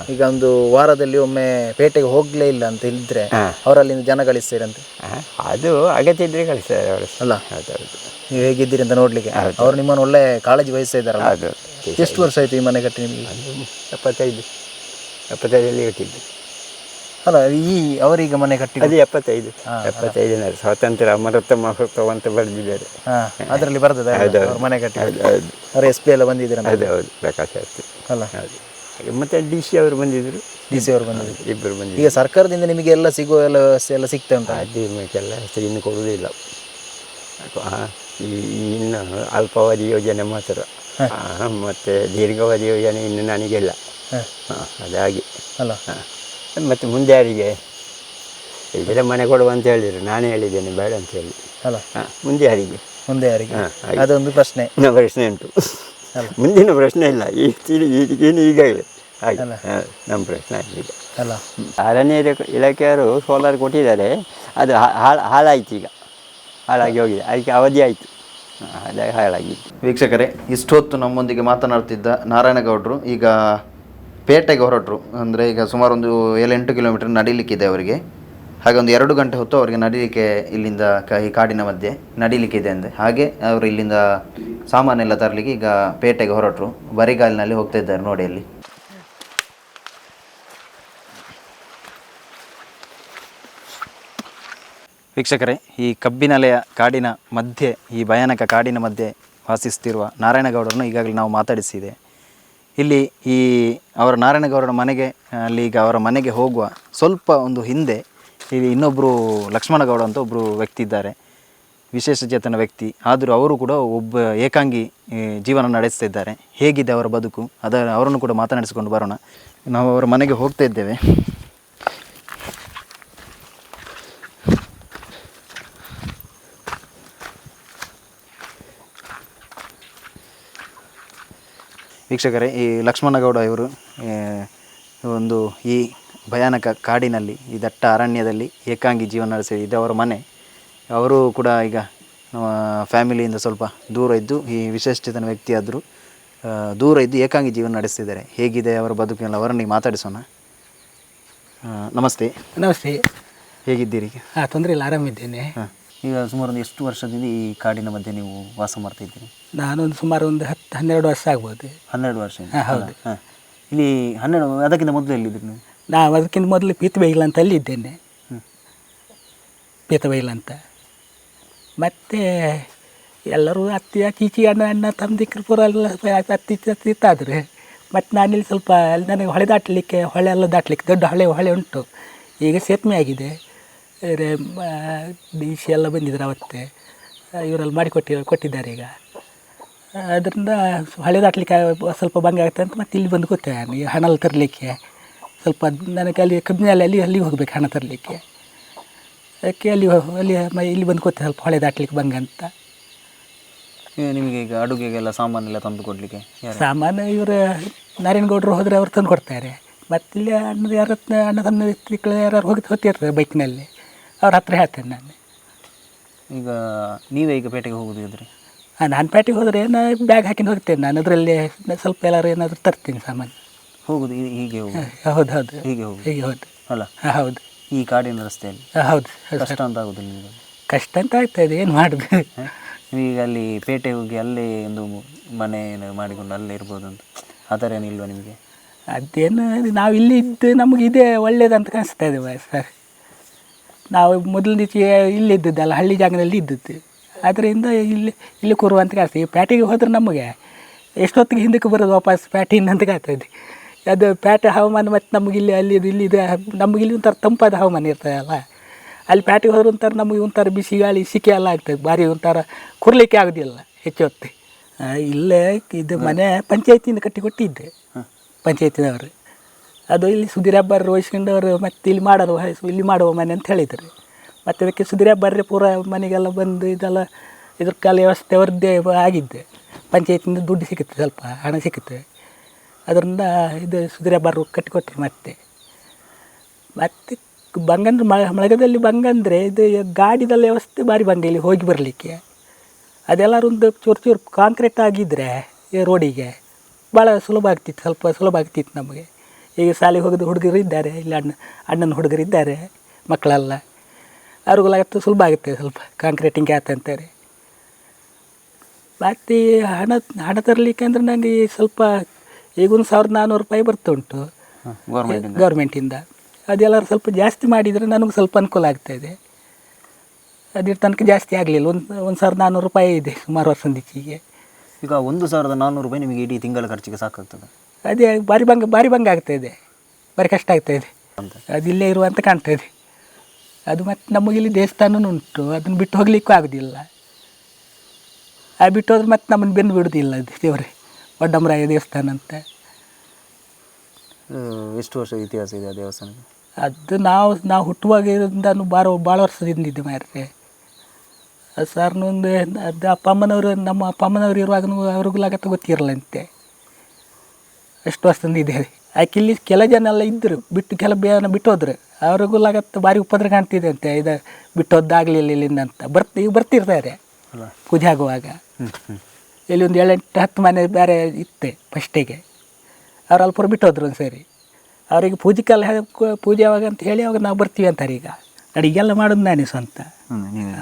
ಈಗ ಒಂದು ವಾರದಲ್ಲಿ ಒಮ್ಮೆ ಪೇಟೆಗೆ ಹೋಗ್ಲೇ ಇಲ್ಲ ಅಂತ ಇದ್ರೆ ಅವರಲ್ಲಿ ಅವರಲ್ಲಿಂದ ಜನ ಗಳಿಸ್ತೀರಂತೆ ಅದು ಅಗತ್ಯ ಇದ್ರೆ ಕಳಿಸ್ತಾರೆ ಅವರು. ಅಲ್ಲ ಹೌದೌದು ನೀವು ಹೇಗಿದ್ದೀರಿ ಅಂತ ನೋಡ್ಲಿಕ್ಕೆ. ಅವ್ರು ನಿಮ್ಮನ್ನು ಒಳ್ಳೆ ಕಾಳಜಿ ವಹಿಸ್ತಾ ಇದ್ದಾರಲ್ಲ ಅದು ಎಷ್ಟು ವರ್ಷ ಆಯ್ತು ಈ ಮನೆ ಕಟ್ಟಿ ನಿಮಗೆ? ಅದು ಎಪ್ಪತ್ತೈದು. ಎಪ್ಪತ್ತೈದಲ್ಲಿ ಕಟ್ಟಿದ್ದು. ಅಲ್ಲ ಈ ಅವರೀಗ ಮನೆ ಕಟ್ಟಿ ಅದು ಎಪ್ಪತ್ತೈದು. ಎಪ್ಪತ್ತೈದನೇ ಸ್ವಾತಂತ್ರ್ಯ ಅಮೃತ ಮಹತ್ವ ಅಂತ ಬರೆದಿದ್ದಾರೆ. ಅದರಲ್ಲಿ ಬರ್ತದೆ. ಮನೆ ಕಟ್ಟಿ. ಹೌದು ಅವ್ರ ಎಸ್ ಪಿ ಎಲ್ಲ ಬಂದಿದ್ದೀರ ಹೌದು ಹೌದು. ಪ್ರಕಾಶ್ ಅಲ್ಲ. ಹೌದು. ಹಾಗೆ. ಮತ್ತೆ ಡಿ ಸಿ ಅವರು ಬಂದಿದ್ದರು. ಡಿ ಸಿ ಅವರು ಬಂದಿದ್ರು ಇಬ್ಬರು ಬಂದಿದ್ರು ಈಗ ಸರ್ಕಾರದಿಂದ ನಿಮಗೆ ಎಲ್ಲ ಸಿಗುವ ಎಲ್ಲ ವ್ಯವಸ್ಥೆ ಎಲ್ಲ ಸಿಗ್ತಾ ಉಂಟು? ಅದು ನಿಮಗೆಲ್ಲ ಅಷ್ಟು ಇನ್ನು ಕೊಡುವುದಿಲ್ಲ ಈ ಇನ್ನು ಅಲ್ಪಾವಧಿ ಯೋಜನೆ ಮಾತ್ರ. ಮತ್ತೆ ದೀರ್ಘಾವಧಿ ಯೋಜನೆ ಇನ್ನು ನನಗಿಲ್ಲ. ಹಾಂ. ಅದಾಗಿ. ಅಲ್ಲ. ಹಾಂ. ಮತ್ತು ಮುಂದೆ ಯಾರಿಗೆ? ಇದ್ರೆ ಮನೆ ಕೊಡುವ ಅಂತ ಹೇಳಿದ್ರು. ನಾನು ಹೇಳಿದ್ದೇನೆ ಬೇಡ ಅಂತ ಹೇಳಿ. ಅಲ್ಲ. ಹಾಂ ಮುಂದೆ ಯಾರಿಗೆ? ಮುಂದೆ ಯಾರಿಗೆ? ಹಾಂ ಅದೊಂದು ಪ್ರಶ್ನೆ. ಪ್ರಶ್ನೆ ಉಂಟು. ಮುಂದಿನ ಪ್ರಶ್ನೆ ಇಲ್ಲ. ಈಗೇನು ಈಗಾಗಲೇ ಹಾಗೆ ನಮ್ಮ ಪ್ರಶ್ನೆ ಆಗಿದೆ ಅಲ್ಲ. ಅರಣ್ಯ ಇಲಾಖೆ- ಇಲಾಖೆಯವರು ಸೋಲಾರ್ ಕೊಟ್ಟಿದ್ದಾರೆ. ಅದು ಹಾಳು ಹಾಳ್ ಹಾಳಾಯ್ತು ಈಗ. ಹಾಳಾಗಿ ಹೋಗಿದೆ. ಅದಕ್ಕೆ ಅವಧಿ ಆಯಿತು. ಅದಾಗಿ ಹಾಳಾಗಿ. ವೀಕ್ಷಕರೇ ಇಷ್ಟೊತ್ತು ನಮ್ಮೊಂದಿಗೆ ಮಾತನಾಡ್ತಿದ್ದ ನಾರಾಯಣಗೌಡರು ಈಗ ಪೇಟೆಗೆ ಹೊರಟರು. ಅಂದರೆ ಈಗ ಸುಮಾರು ಒಂದು ಏಳೆಂಟು ಕಿಲೋಮೀಟರ್ ನಡೀಲಿಕ್ಕಿದೆ ಅವರಿಗೆ. ಹಾಗೆ ಒಂದು ಎರಡು ಗಂಟೆ ಹೊತ್ತು ಅವರಿಗೆ ನಡಿಲಿಕ್ಕೆ ಇಲ್ಲಿಂದ ಈ ಕಾಡಿನ ಮಧ್ಯೆ ನಡಿಲಿಕ್ಕಿದೆ ಅಂದೆ. ಹಾಗೆ ಅವರು ಇಲ್ಲಿಂದ ಸಾಮಾನೆಲ್ಲ ತರಲಿಕ್ಕೆ ಈಗ ಪೇಟೆಗೆ ಹೊರಟರು. ಬರಿಗಾಲಿನಲ್ಲಿ ಹೋಗ್ತಾ ಇದ್ದಾರೆ ನೋಡಿ ಅಲ್ಲಿ. ವೀಕ್ಷಕರೇ, ಈ ಕಬ್ಬಿನಲೆಯ ಕಾಡಿನ ಮಧ್ಯೆ, ಈ ಭಯಾನಕ ಕಾಡಿನ ಮಧ್ಯೆ ವಾಸಿಸ್ತಿರುವ ನಾರಾಯಣಗೌಡರನ್ನು ಈಗಾಗಲೇ ನಾವು ಮಾತಾಡಿಸಿದೆ. ಇಲ್ಲಿ ಈ ಅವರ ನಾರಾಯಣಗೌಡರ ಮನೆಗೆ, ಅಲ್ಲಿ ಈಗ ಅವರ ಮನೆಗೆ ಹೋಗುವ ಸ್ವಲ್ಪ ಒಂದು ಹಿಂದೆ ಇಲ್ಲಿ ಇನ್ನೊಬ್ಬರು ಲಕ್ಷ್ಮಣಗೌಡ ಅಂತ ಒಬ್ಬರು ವ್ಯಕ್ತಿ ಇದ್ದಾರೆ. ವಿಶೇಷ ಚೇತನ ವ್ಯಕ್ತಿ. ಆದರೂ ಅವರು ಕೂಡ ಒಬ್ಬ ಏಕಾಂಗಿ ಜೀವನ ನಡೆಸ್ತಾ ಇದ್ದಾರೆ. ಹೇಗಿದೆ ಅವರ ಬದುಕು? ಅದರ, ಅವರನ್ನು ಕೂಡ ಮಾತನಾಡಿಸಿಕೊಂಡು ಬರೋಣ. ನಾವು ಅವರ ಮನೆಗೆ ಹೋಗ್ತಾ ಇದ್ದೇವೆ. ವೀಕ್ಷಕರೇ, ಈ ಲಕ್ಷ್ಮಣಗೌಡ ಇವರು ಒಂದು ಈ ಭಯಾನಕ ಕಾಡಿನಲ್ಲಿ ಈ ದಟ್ಟ ಅರಣ್ಯದಲ್ಲಿ ಏಕಾಂಗಿ ಜೀವನ ನಡೆಸಿದವರ ಇದು ಅವರ ಮನೆ. ಅವರು ಕೂಡ ಈಗ ನಮ್ಮ ಫ್ಯಾಮಿಲಿಯಿಂದ ಸ್ವಲ್ಪ ದೂರ ಇದ್ದು ಈ ವಿಶೇಷಚೇತನ ವ್ಯಕ್ತಿ ಆದರೂ ದೂರ ಇದ್ದು ಏಕಾಂಗಿ ಜೀವನ ನಡೆಸ್ತಿದ್ದಾರೆ. ಹೇಗಿದೆ ಅವರ ಬದುಕಿನಲ್ಲಿ? ಅವರನ್ನು ಮಾತಾಡಿಸೋಣ. ನಮಸ್ತೆ. ನಮಸ್ತೆ. ಹೇಗಿದ್ದೀರಿ? ಹಾಂ ತೊಂದರೆ ಇಲ್ಲ ಆರಾಮಿದ್ದೇನೆ. ಹಾಂ ಈಗ ಸುಮಾರು ಒಂದು ಎಷ್ಟು ವರ್ಷದಿಂದ ಈ ಕಾಡಿನ ಮಧ್ಯೆ ನೀವು ವಾಸ ಮಾಡ್ತಾ ಇದ್ದೀರಿ? ನಾನೊಂದು ಸುಮಾರು ಒಂದು ಹತ್ತು ಹನ್ನೆರಡು ವರ್ಷ ಆಗ್ಬೋದು. ಹನ್ನೆರಡು ವರ್ಷ ಹಾ, ಹೌದು. ಹಾಂ. ಇಲ್ಲಿ ಹನ್ನೆರಡು ಅದಕ್ಕಿಂತ ಮೊದಲು ಎಲ್ಲಿದ್ದೀರಿ ನೀವು? ನಾವು ಅದಕ್ಕಿಂತ ಮೊದಲು ಪೀತಬೈಲ್ ಅಂತ ಅಲ್ಲಿದ್ದೇನೆ. ಪೀತಬೈಲ್ ಅಂತ. ಮತ್ತು ಎಲ್ಲರೂ ಅತ್ತಿ ಕೀಚಿ ಅಣ್ಣ ಅಣ್ಣ ತಮ್ಮದಿಕ್ಕರು ಪೂರ ಎಲ್ಲ ಅತ್ತಿ ಅತ್ತಿತ್ತಾದರೆ ಮತ್ತು ನಾನಿಲ್ಲಿ ಸ್ವಲ್ಪ ಅಲ್ಲಿ ನನಗೆ ಹೊಳೆ ದಾಟಲಿಕ್ಕೆ, ಹೊಳೆ ಎಲ್ಲ ದಾಟಲಿಕ್ಕೆ ದೊಡ್ಡ ಹೊಳೆ ಹೊಳೆ ಉಂಟು. ಈಗ ಸೇತುವೆ ಆಗಿದೆ. ಡಿ ಸಿ ಎಲ್ಲ ಬಂದಿದ್ರು ಅವತ್ತೆ. ಇವರೆಲ್ಲ ಮಾಡಿಕೊಟ್ಟಿ, ಕೊಟ್ಟಿದ್ದಾರೆ ಈಗ. ಅದರಿಂದ ಹೊಳೆ ದಾಟಲಿಕ್ಕೆ ಸ್ವಲ್ಪ ಭಂಗ ಆಗುತ್ತೆ ಅಂತ ಮತ್ತೆ ಇಲ್ಲಿ ಬಂದು ಕೂತೆ ನಾನು ಈ ಹಣ ತರಲಿಕ್ಕೆ. ಸ್ವಲ್ಪ ನನಗೆ ಅಲ್ಲಿ ಕಬ್ಬಿನಲ್ಲಿ ಅಲ್ಲಿ ಅಲ್ಲಿಗೆ ಹೋಗ್ಬೇಕು ಹಣ ತರಲಿಕ್ಕೆ. ಅದಕ್ಕೆ ಅಲ್ಲಿ ಅಲ್ಲಿ ಮ- ಇಲ್ಲಿ ಬಂದು ಕೂತೆ ಸ್ವಲ್ಪ ಹೊಳೆ ದಾಟ್ಲಿಕ್ಕೆ ಬಂಗ ಅಂತ. ಈಗ ನಿಮಗೆ ಈಗ ಅಡುಗೆಗೆಲ್ಲ ಸಾಮಾನೆಲ್ಲ ತಂದು ಕೊಡಲಿಕ್ಕೆ ಸಾಮಾನು ಇವರು ನಾರಾಯಣಗೌಡರು ಹೋದರೆ ಅವ್ರು ತಂದು ಕೊಡ್ತಾರೆ. ಮತ್ತೆ ಇಲ್ಲಿ ಅಣ್ಣ ಯಾರ ಅಣ್ಣ ತಮ್ಮ ವ್ಯಕ್ತಿಗಳು ಯಾರು ಹೋಗಿ ಹೊತ್ತಿರ್ತಾರೆ ಬೈಕ್ನಲ್ಲಿ. ಅವ್ರ ಹತ್ರ ಹೇಳ್ತೇನೆ ನಾನು. ಈಗ ನೀವೇ ಈಗ ಪೇಟೆಗೆ ಹೋಗೋದಿದ್ರೆ? ಹಾಂ ನಾನು ಪೇಟೆಗೆ ಹೋದರೆ ನಾನು ಬ್ಯಾಗ್ ಹಾಕಿ ಹೋಗ್ತೇನೆ ನಾನು. ಅದರಲ್ಲಿ ಸ್ವಲ್ಪ ಎಲ್ಲರೂ ಏನಾದರೂ ತರ್ತೀನಿ ಸಾಮಾನು. ಹೋಗುದು ಹೀ- ಹೀಗೆ ಹೋಗುದು. ಹೌದು ಹೌದು. ಹೀಗೆ ಹೋಗುದು. ಹೀಗೆ ಹೌದು ಅಲ್ಲ? ಹಾಂ ಹೌದು. ಈ ಕಾಡಿನ ರಸ್ತೆಯಲ್ಲಿ? ಹಾಂ ಹೌದು. ಹೌದು ಕಷ್ಟ ಅಂತ ಆಗುದಿಲ್ಲ ನಿಮಗೆ? ಕಷ್ಟ ಅಂತ ಆಗ್ತಾಯಿದೆ ಏನು ಮಾಡುದು? ಈಗ ಅಲ್ಲಿ ಪೇಟೆ ಹೋಗಿ ಅಲ್ಲೇ ಒಂದು ಮನೆ ಮಾಡಿಕೊಂಡು ಅಲ್ಲೇ ಇರ್ಬೋದು ಅಂತ. ಆ ಥರ ಏನಿಲ್ವಾ ನಿಮಗೆ? ಅದೇನು ನಾವು ಇಲ್ಲಿ ಇದ್ದು ನಮಗೆ ಇದೇ ಒಳ್ಳೇದಂತ ಕಾಣಿಸ್ತಾ ಇದೆ ಸರ್ ನಾವು ಮೊದಲಿನ ಇಲ್ಲಿ ಇದ್ದದ್ದಲ್ಲ ಹಳ್ಳಿ ಜಾಗದಲ್ಲಿ ಇದ್ದದ್ದು. ಅದರಿಂದ ಇಲ್ಲಿ ಇಲ್ಲಿ ಕೂರುವಂತ ಕಾಣಿಸ್ತದೆ ಈ ಪ್ಯಾಟಿಗೆ ಹೋದ್ರೆ ನಮಗೆ ಎಷ್ಟೊತ್ತಿಗೆ ಹಿಂದಕ್ಕೆ ಬರೋದು ವಾಪಸ್? ಪ್ಯಾಟಿಂದ ಅಂತ ಕಾಣ್ತದೆ ಅದು ಪ್ಯಾಟೆ ಹವಾಮಾನ ಮತ್ತು ನಮಗಿಲ್ಲಿ ಅಲ್ಲಿ ಇದು ಇಲ್ಲಿ ಇದು ನಮಗಿಲ್ಲಿ ಒಂಥರ ತಂಪಾದ ಹವಾಮಾನ ಇರ್ತದಲ್ಲ. ಅಲ್ಲಿ ಪ್ಯಾಟಿಗೆ ಹೋದ್ರೆ ಒಂಥರ ನಮಗೆ ಒಂಥರ ಬಿಸಿ ಗಾಳಿ ಸಿಕೆ ಎಲ್ಲ ಆಗ್ತದೆ. ಭಾರಿ ಒಂಥರ ಕುರ್ಲಿಕ್ಕೆ ಆಗೋದಿಲ್ಲ ಹೆಚ್ಚು ಹೊತ್ತು. ಇಲ್ಲೇ ಇದು ಮನೆ ಪಂಚಾಯತಿಯಿಂದ ಕಟ್ಟಿ ಕೊಟ್ಟಿದ್ದೆ ಪಂಚಾಯತಿನವರು. ಅದು ಇಲ್ಲಿ ಸುಧೀರ್ ಹಬ್ಬರ್ ವಹಿಸ್ಕೊಂಡವರು ಮತ್ತೆ ಇಲ್ಲಿ ಮಾಡೋದು ಇಲ್ಲಿ ಮಾಡುವ ಮನೆ ಅಂತ ಹೇಳಿದರು. ಮತ್ತು ಅದಕ್ಕೆ ಸುಧೀರ್ ಹಬ್ಬರೇ ಪೂರ ಮನೆಗೆಲ್ಲ ಬಂದು ಇದೆಲ್ಲ ಇದ್ರ ಕಾಲ ವ್ಯವಸ್ಥೆ ಅವ್ರದ್ದೇ ಆಗಿದ್ದೆ. ಪಂಚಾಯತಿಂದ ದುಡ್ಡು ಸಿಗುತ್ತೆ ಸ್ವಲ್ಪ ಹಣ ಸಿಗುತ್ತೆ ಅದರಿಂದ ಇದು ಸುಧೀರ್ ಬರು ಕಟ್ಟಿಕೊಟ್ರು ಮತ್ತೆ. ಮತ್ತೆ ಬಂಗಂದ್ರೆ ಮಳೆ, ಮಳೆಗಾಲದಲ್ಲಿ ಬಂಗಂದರೆ ಇದು ಗಾಡಿದೆಲ್ಲ ವ್ಯವಸ್ಥೆ ಭಾರಿ ಬಂಗ ಇಲ್ಲಿ ಹೋಗಿ ಬರಲಿಕ್ಕೆ. ಅದೆಲ್ಲರೂ ಒಂದು ಚೂರು ಚೂರು ಕಾಂಕ್ರೀಟ್ ಆಗಿದ್ದರೆ ಈ ರೋಡಿಗೆ ಭಾಳ ಸುಲಭ ಆಗ್ತಿತ್ತು, ಸ್ವಲ್ಪ ಸುಲಭ ಆಗ್ತಿತ್ತು ನಮಗೆ. ಈಗ ಶಾಲೆಗೆ ಹೋಗೋದು ಹುಡುಗರು ಇದ್ದಾರೆ, ಇಲ್ಲಿ ಅಣ್ಣ, ಅಣ್ಣನ ಹುಡುಗರು ಇದ್ದಾರೆ, ಮಕ್ಕಳೆಲ್ಲ. ಅವ್ರಿಗೆಲ್ಲ ಸುಲಭ ಆಗುತ್ತೆ ಸ್ವಲ್ಪ ಕಾಂಕ್ರೀಟಿಂಗ್ ಆತಂತಾರೆ ಮತ್ತು ಹಣ ಹಣ ತರಲಿಕ್ಕೆ ಅಂದ್ರೆ ನನಗೆ ಸ್ವಲ್ಪ ಈಗ ಒಂದು ಸಾವಿರದ ನಾನ್ನೂರು ರೂಪಾಯಿ ಬರ್ತುಂಟು ಉಂಟು. ಗೌರ್ಮೆಂಟಿಂದ ಅದೆಲ್ಲರೂ ಸ್ವಲ್ಪ ಜಾಸ್ತಿ ಮಾಡಿದರೆ ನನಗೆ ಸ್ವಲ್ಪ ಅನುಕೂಲ ಆಗ್ತಾಯಿದೆ ಅದ್ರ ತನಕ ಜಾಸ್ತಿ ಆಗಲಿಲ್ಲ. ಒಂದು ಒಂದು ಸಾವಿರದ ನಾನ್ನೂರು ರೂಪಾಯಿ ಇದೆ ಸುಮಾರು ವರ್ಷ ಈಚೆಗೆ. ಈಗ ಒಂದು ಸಾವಿರದ ನಾನ್ನೂರು ರೂಪಾಯಿ ನಿಮಗೆ ಇಡೀ ತಿಂಗಳ ಖರ್ಚಿಗೆ ಸಾಕಾಗ್ತದೆ. ಅದೇ ಭಾರಿ ಭಂಗ ಭಾರಿ ಭಂಗ ಆಗ್ತಾಯಿದೆ ಭಾರಿ ಕಷ್ಟ ಆಗ್ತಾಯಿದೆ ಅದು ಇಲ್ಲೇ ಇರುವಂತ ಇದೆ. ಅದು ಮತ್ತು ಇಲ್ಲಿ ದೇವಸ್ಥಾನವೂ ಉಂಟು. ಅದನ್ನು ಬಿಟ್ಟು ಹೋಗ್ಲಿಕ್ಕೂ ಆಗೋದಿಲ್ಲ. ಆ ಬಿಟ್ಟು ಹೋದ್ರೆ ಮತ್ತೆ ನಮ್ಮನ್ನು ಬೆನ್ನು ಬಿಡೋದಿಲ್ಲ ಅದು ದೇವರೇ. ಒಡ್ಡಮರಾಯ ದೇವಸ್ಥಾನ ಅಂತ. ಎಷ್ಟು ವರ್ಷ ಇತಿಹಾಸ ಇದೆ ಆ ದೇವಸ್ಥಾನಕ್ಕೆ? ಅದು ನಾವು ನಾವು ಹುಟ್ಟುವಾಗಿಂದನೂ ಬಾರ ಭಾಳ ವರ್ಷದಿಂದ ಇದ್ದೆ ಮಾರ್ರೆ. ಸರ್ನೊಂದು ಅದು ಅಪ್ಪ ಅಮ್ಮನವರು ನಮ್ಮ ಅಪ್ಪ ಅಮ್ಮನವ್ರು ಇರುವಾಗನೂ ಅವ್ರಿಗೂ ಗೊತ್ತಿರಲ್ಲಂತೆ ಅಷ್ಟು ವರ್ಷದಿಂದ ಇದೆ. ಆಕೆ ಇಲ್ಲಿ ಕೆಲ ಜನ ಎಲ್ಲ ಇದ್ದರು ಬಿಟ್ಟು ಕೆಲ ಬೇನ ಬಿಟ್ಟೋದ್ರು ಅವ್ರಿಗೂ ಲಾಗತ್ತೆ ಭಾರಿ ಉಪದ್ರ ಕಾಣ್ತಿದೆ ಅಂತೆ ಇದು ಬಿಟ್ಟು ಹೋದ್ದಾಗಲಿಲ್ಲ ಇಲ್ಲಿಂದ ಅಂತ. ಬರ್ತಿ ಬರ್ತಿರ್ತಾರೆ. ಪೂಜೆ ಆಗುವಾಗ. ಇಲ್ಲಿ ಒಂದು ಏಳೆಂಟು ಹತ್ತು ಮನೆ ಬೇರೆ ಇತ್ತೆ ಫಸ್ಟಿಗೆ. ಅವ್ರು ಅಲ್ಪ ಬಿಟ್ಟು ಹೋದ್ರು ಒಂದು ಸರಿ. ಅವರಿಗೆ ಪೂಜೆಗೆಲ್ಲ ಪೂಜೆ ಯಾವಾಗ ಅಂತ ಹೇಳಿ ಅವಾಗ ನಾವು ಬರ್ತೀವಿ ಅಂತಾರೆ ಈಗ. ಅಡಿಗೆಲ್ಲ ಮಾಡೋದು ನಾನೇ ಸ್ವಂತ.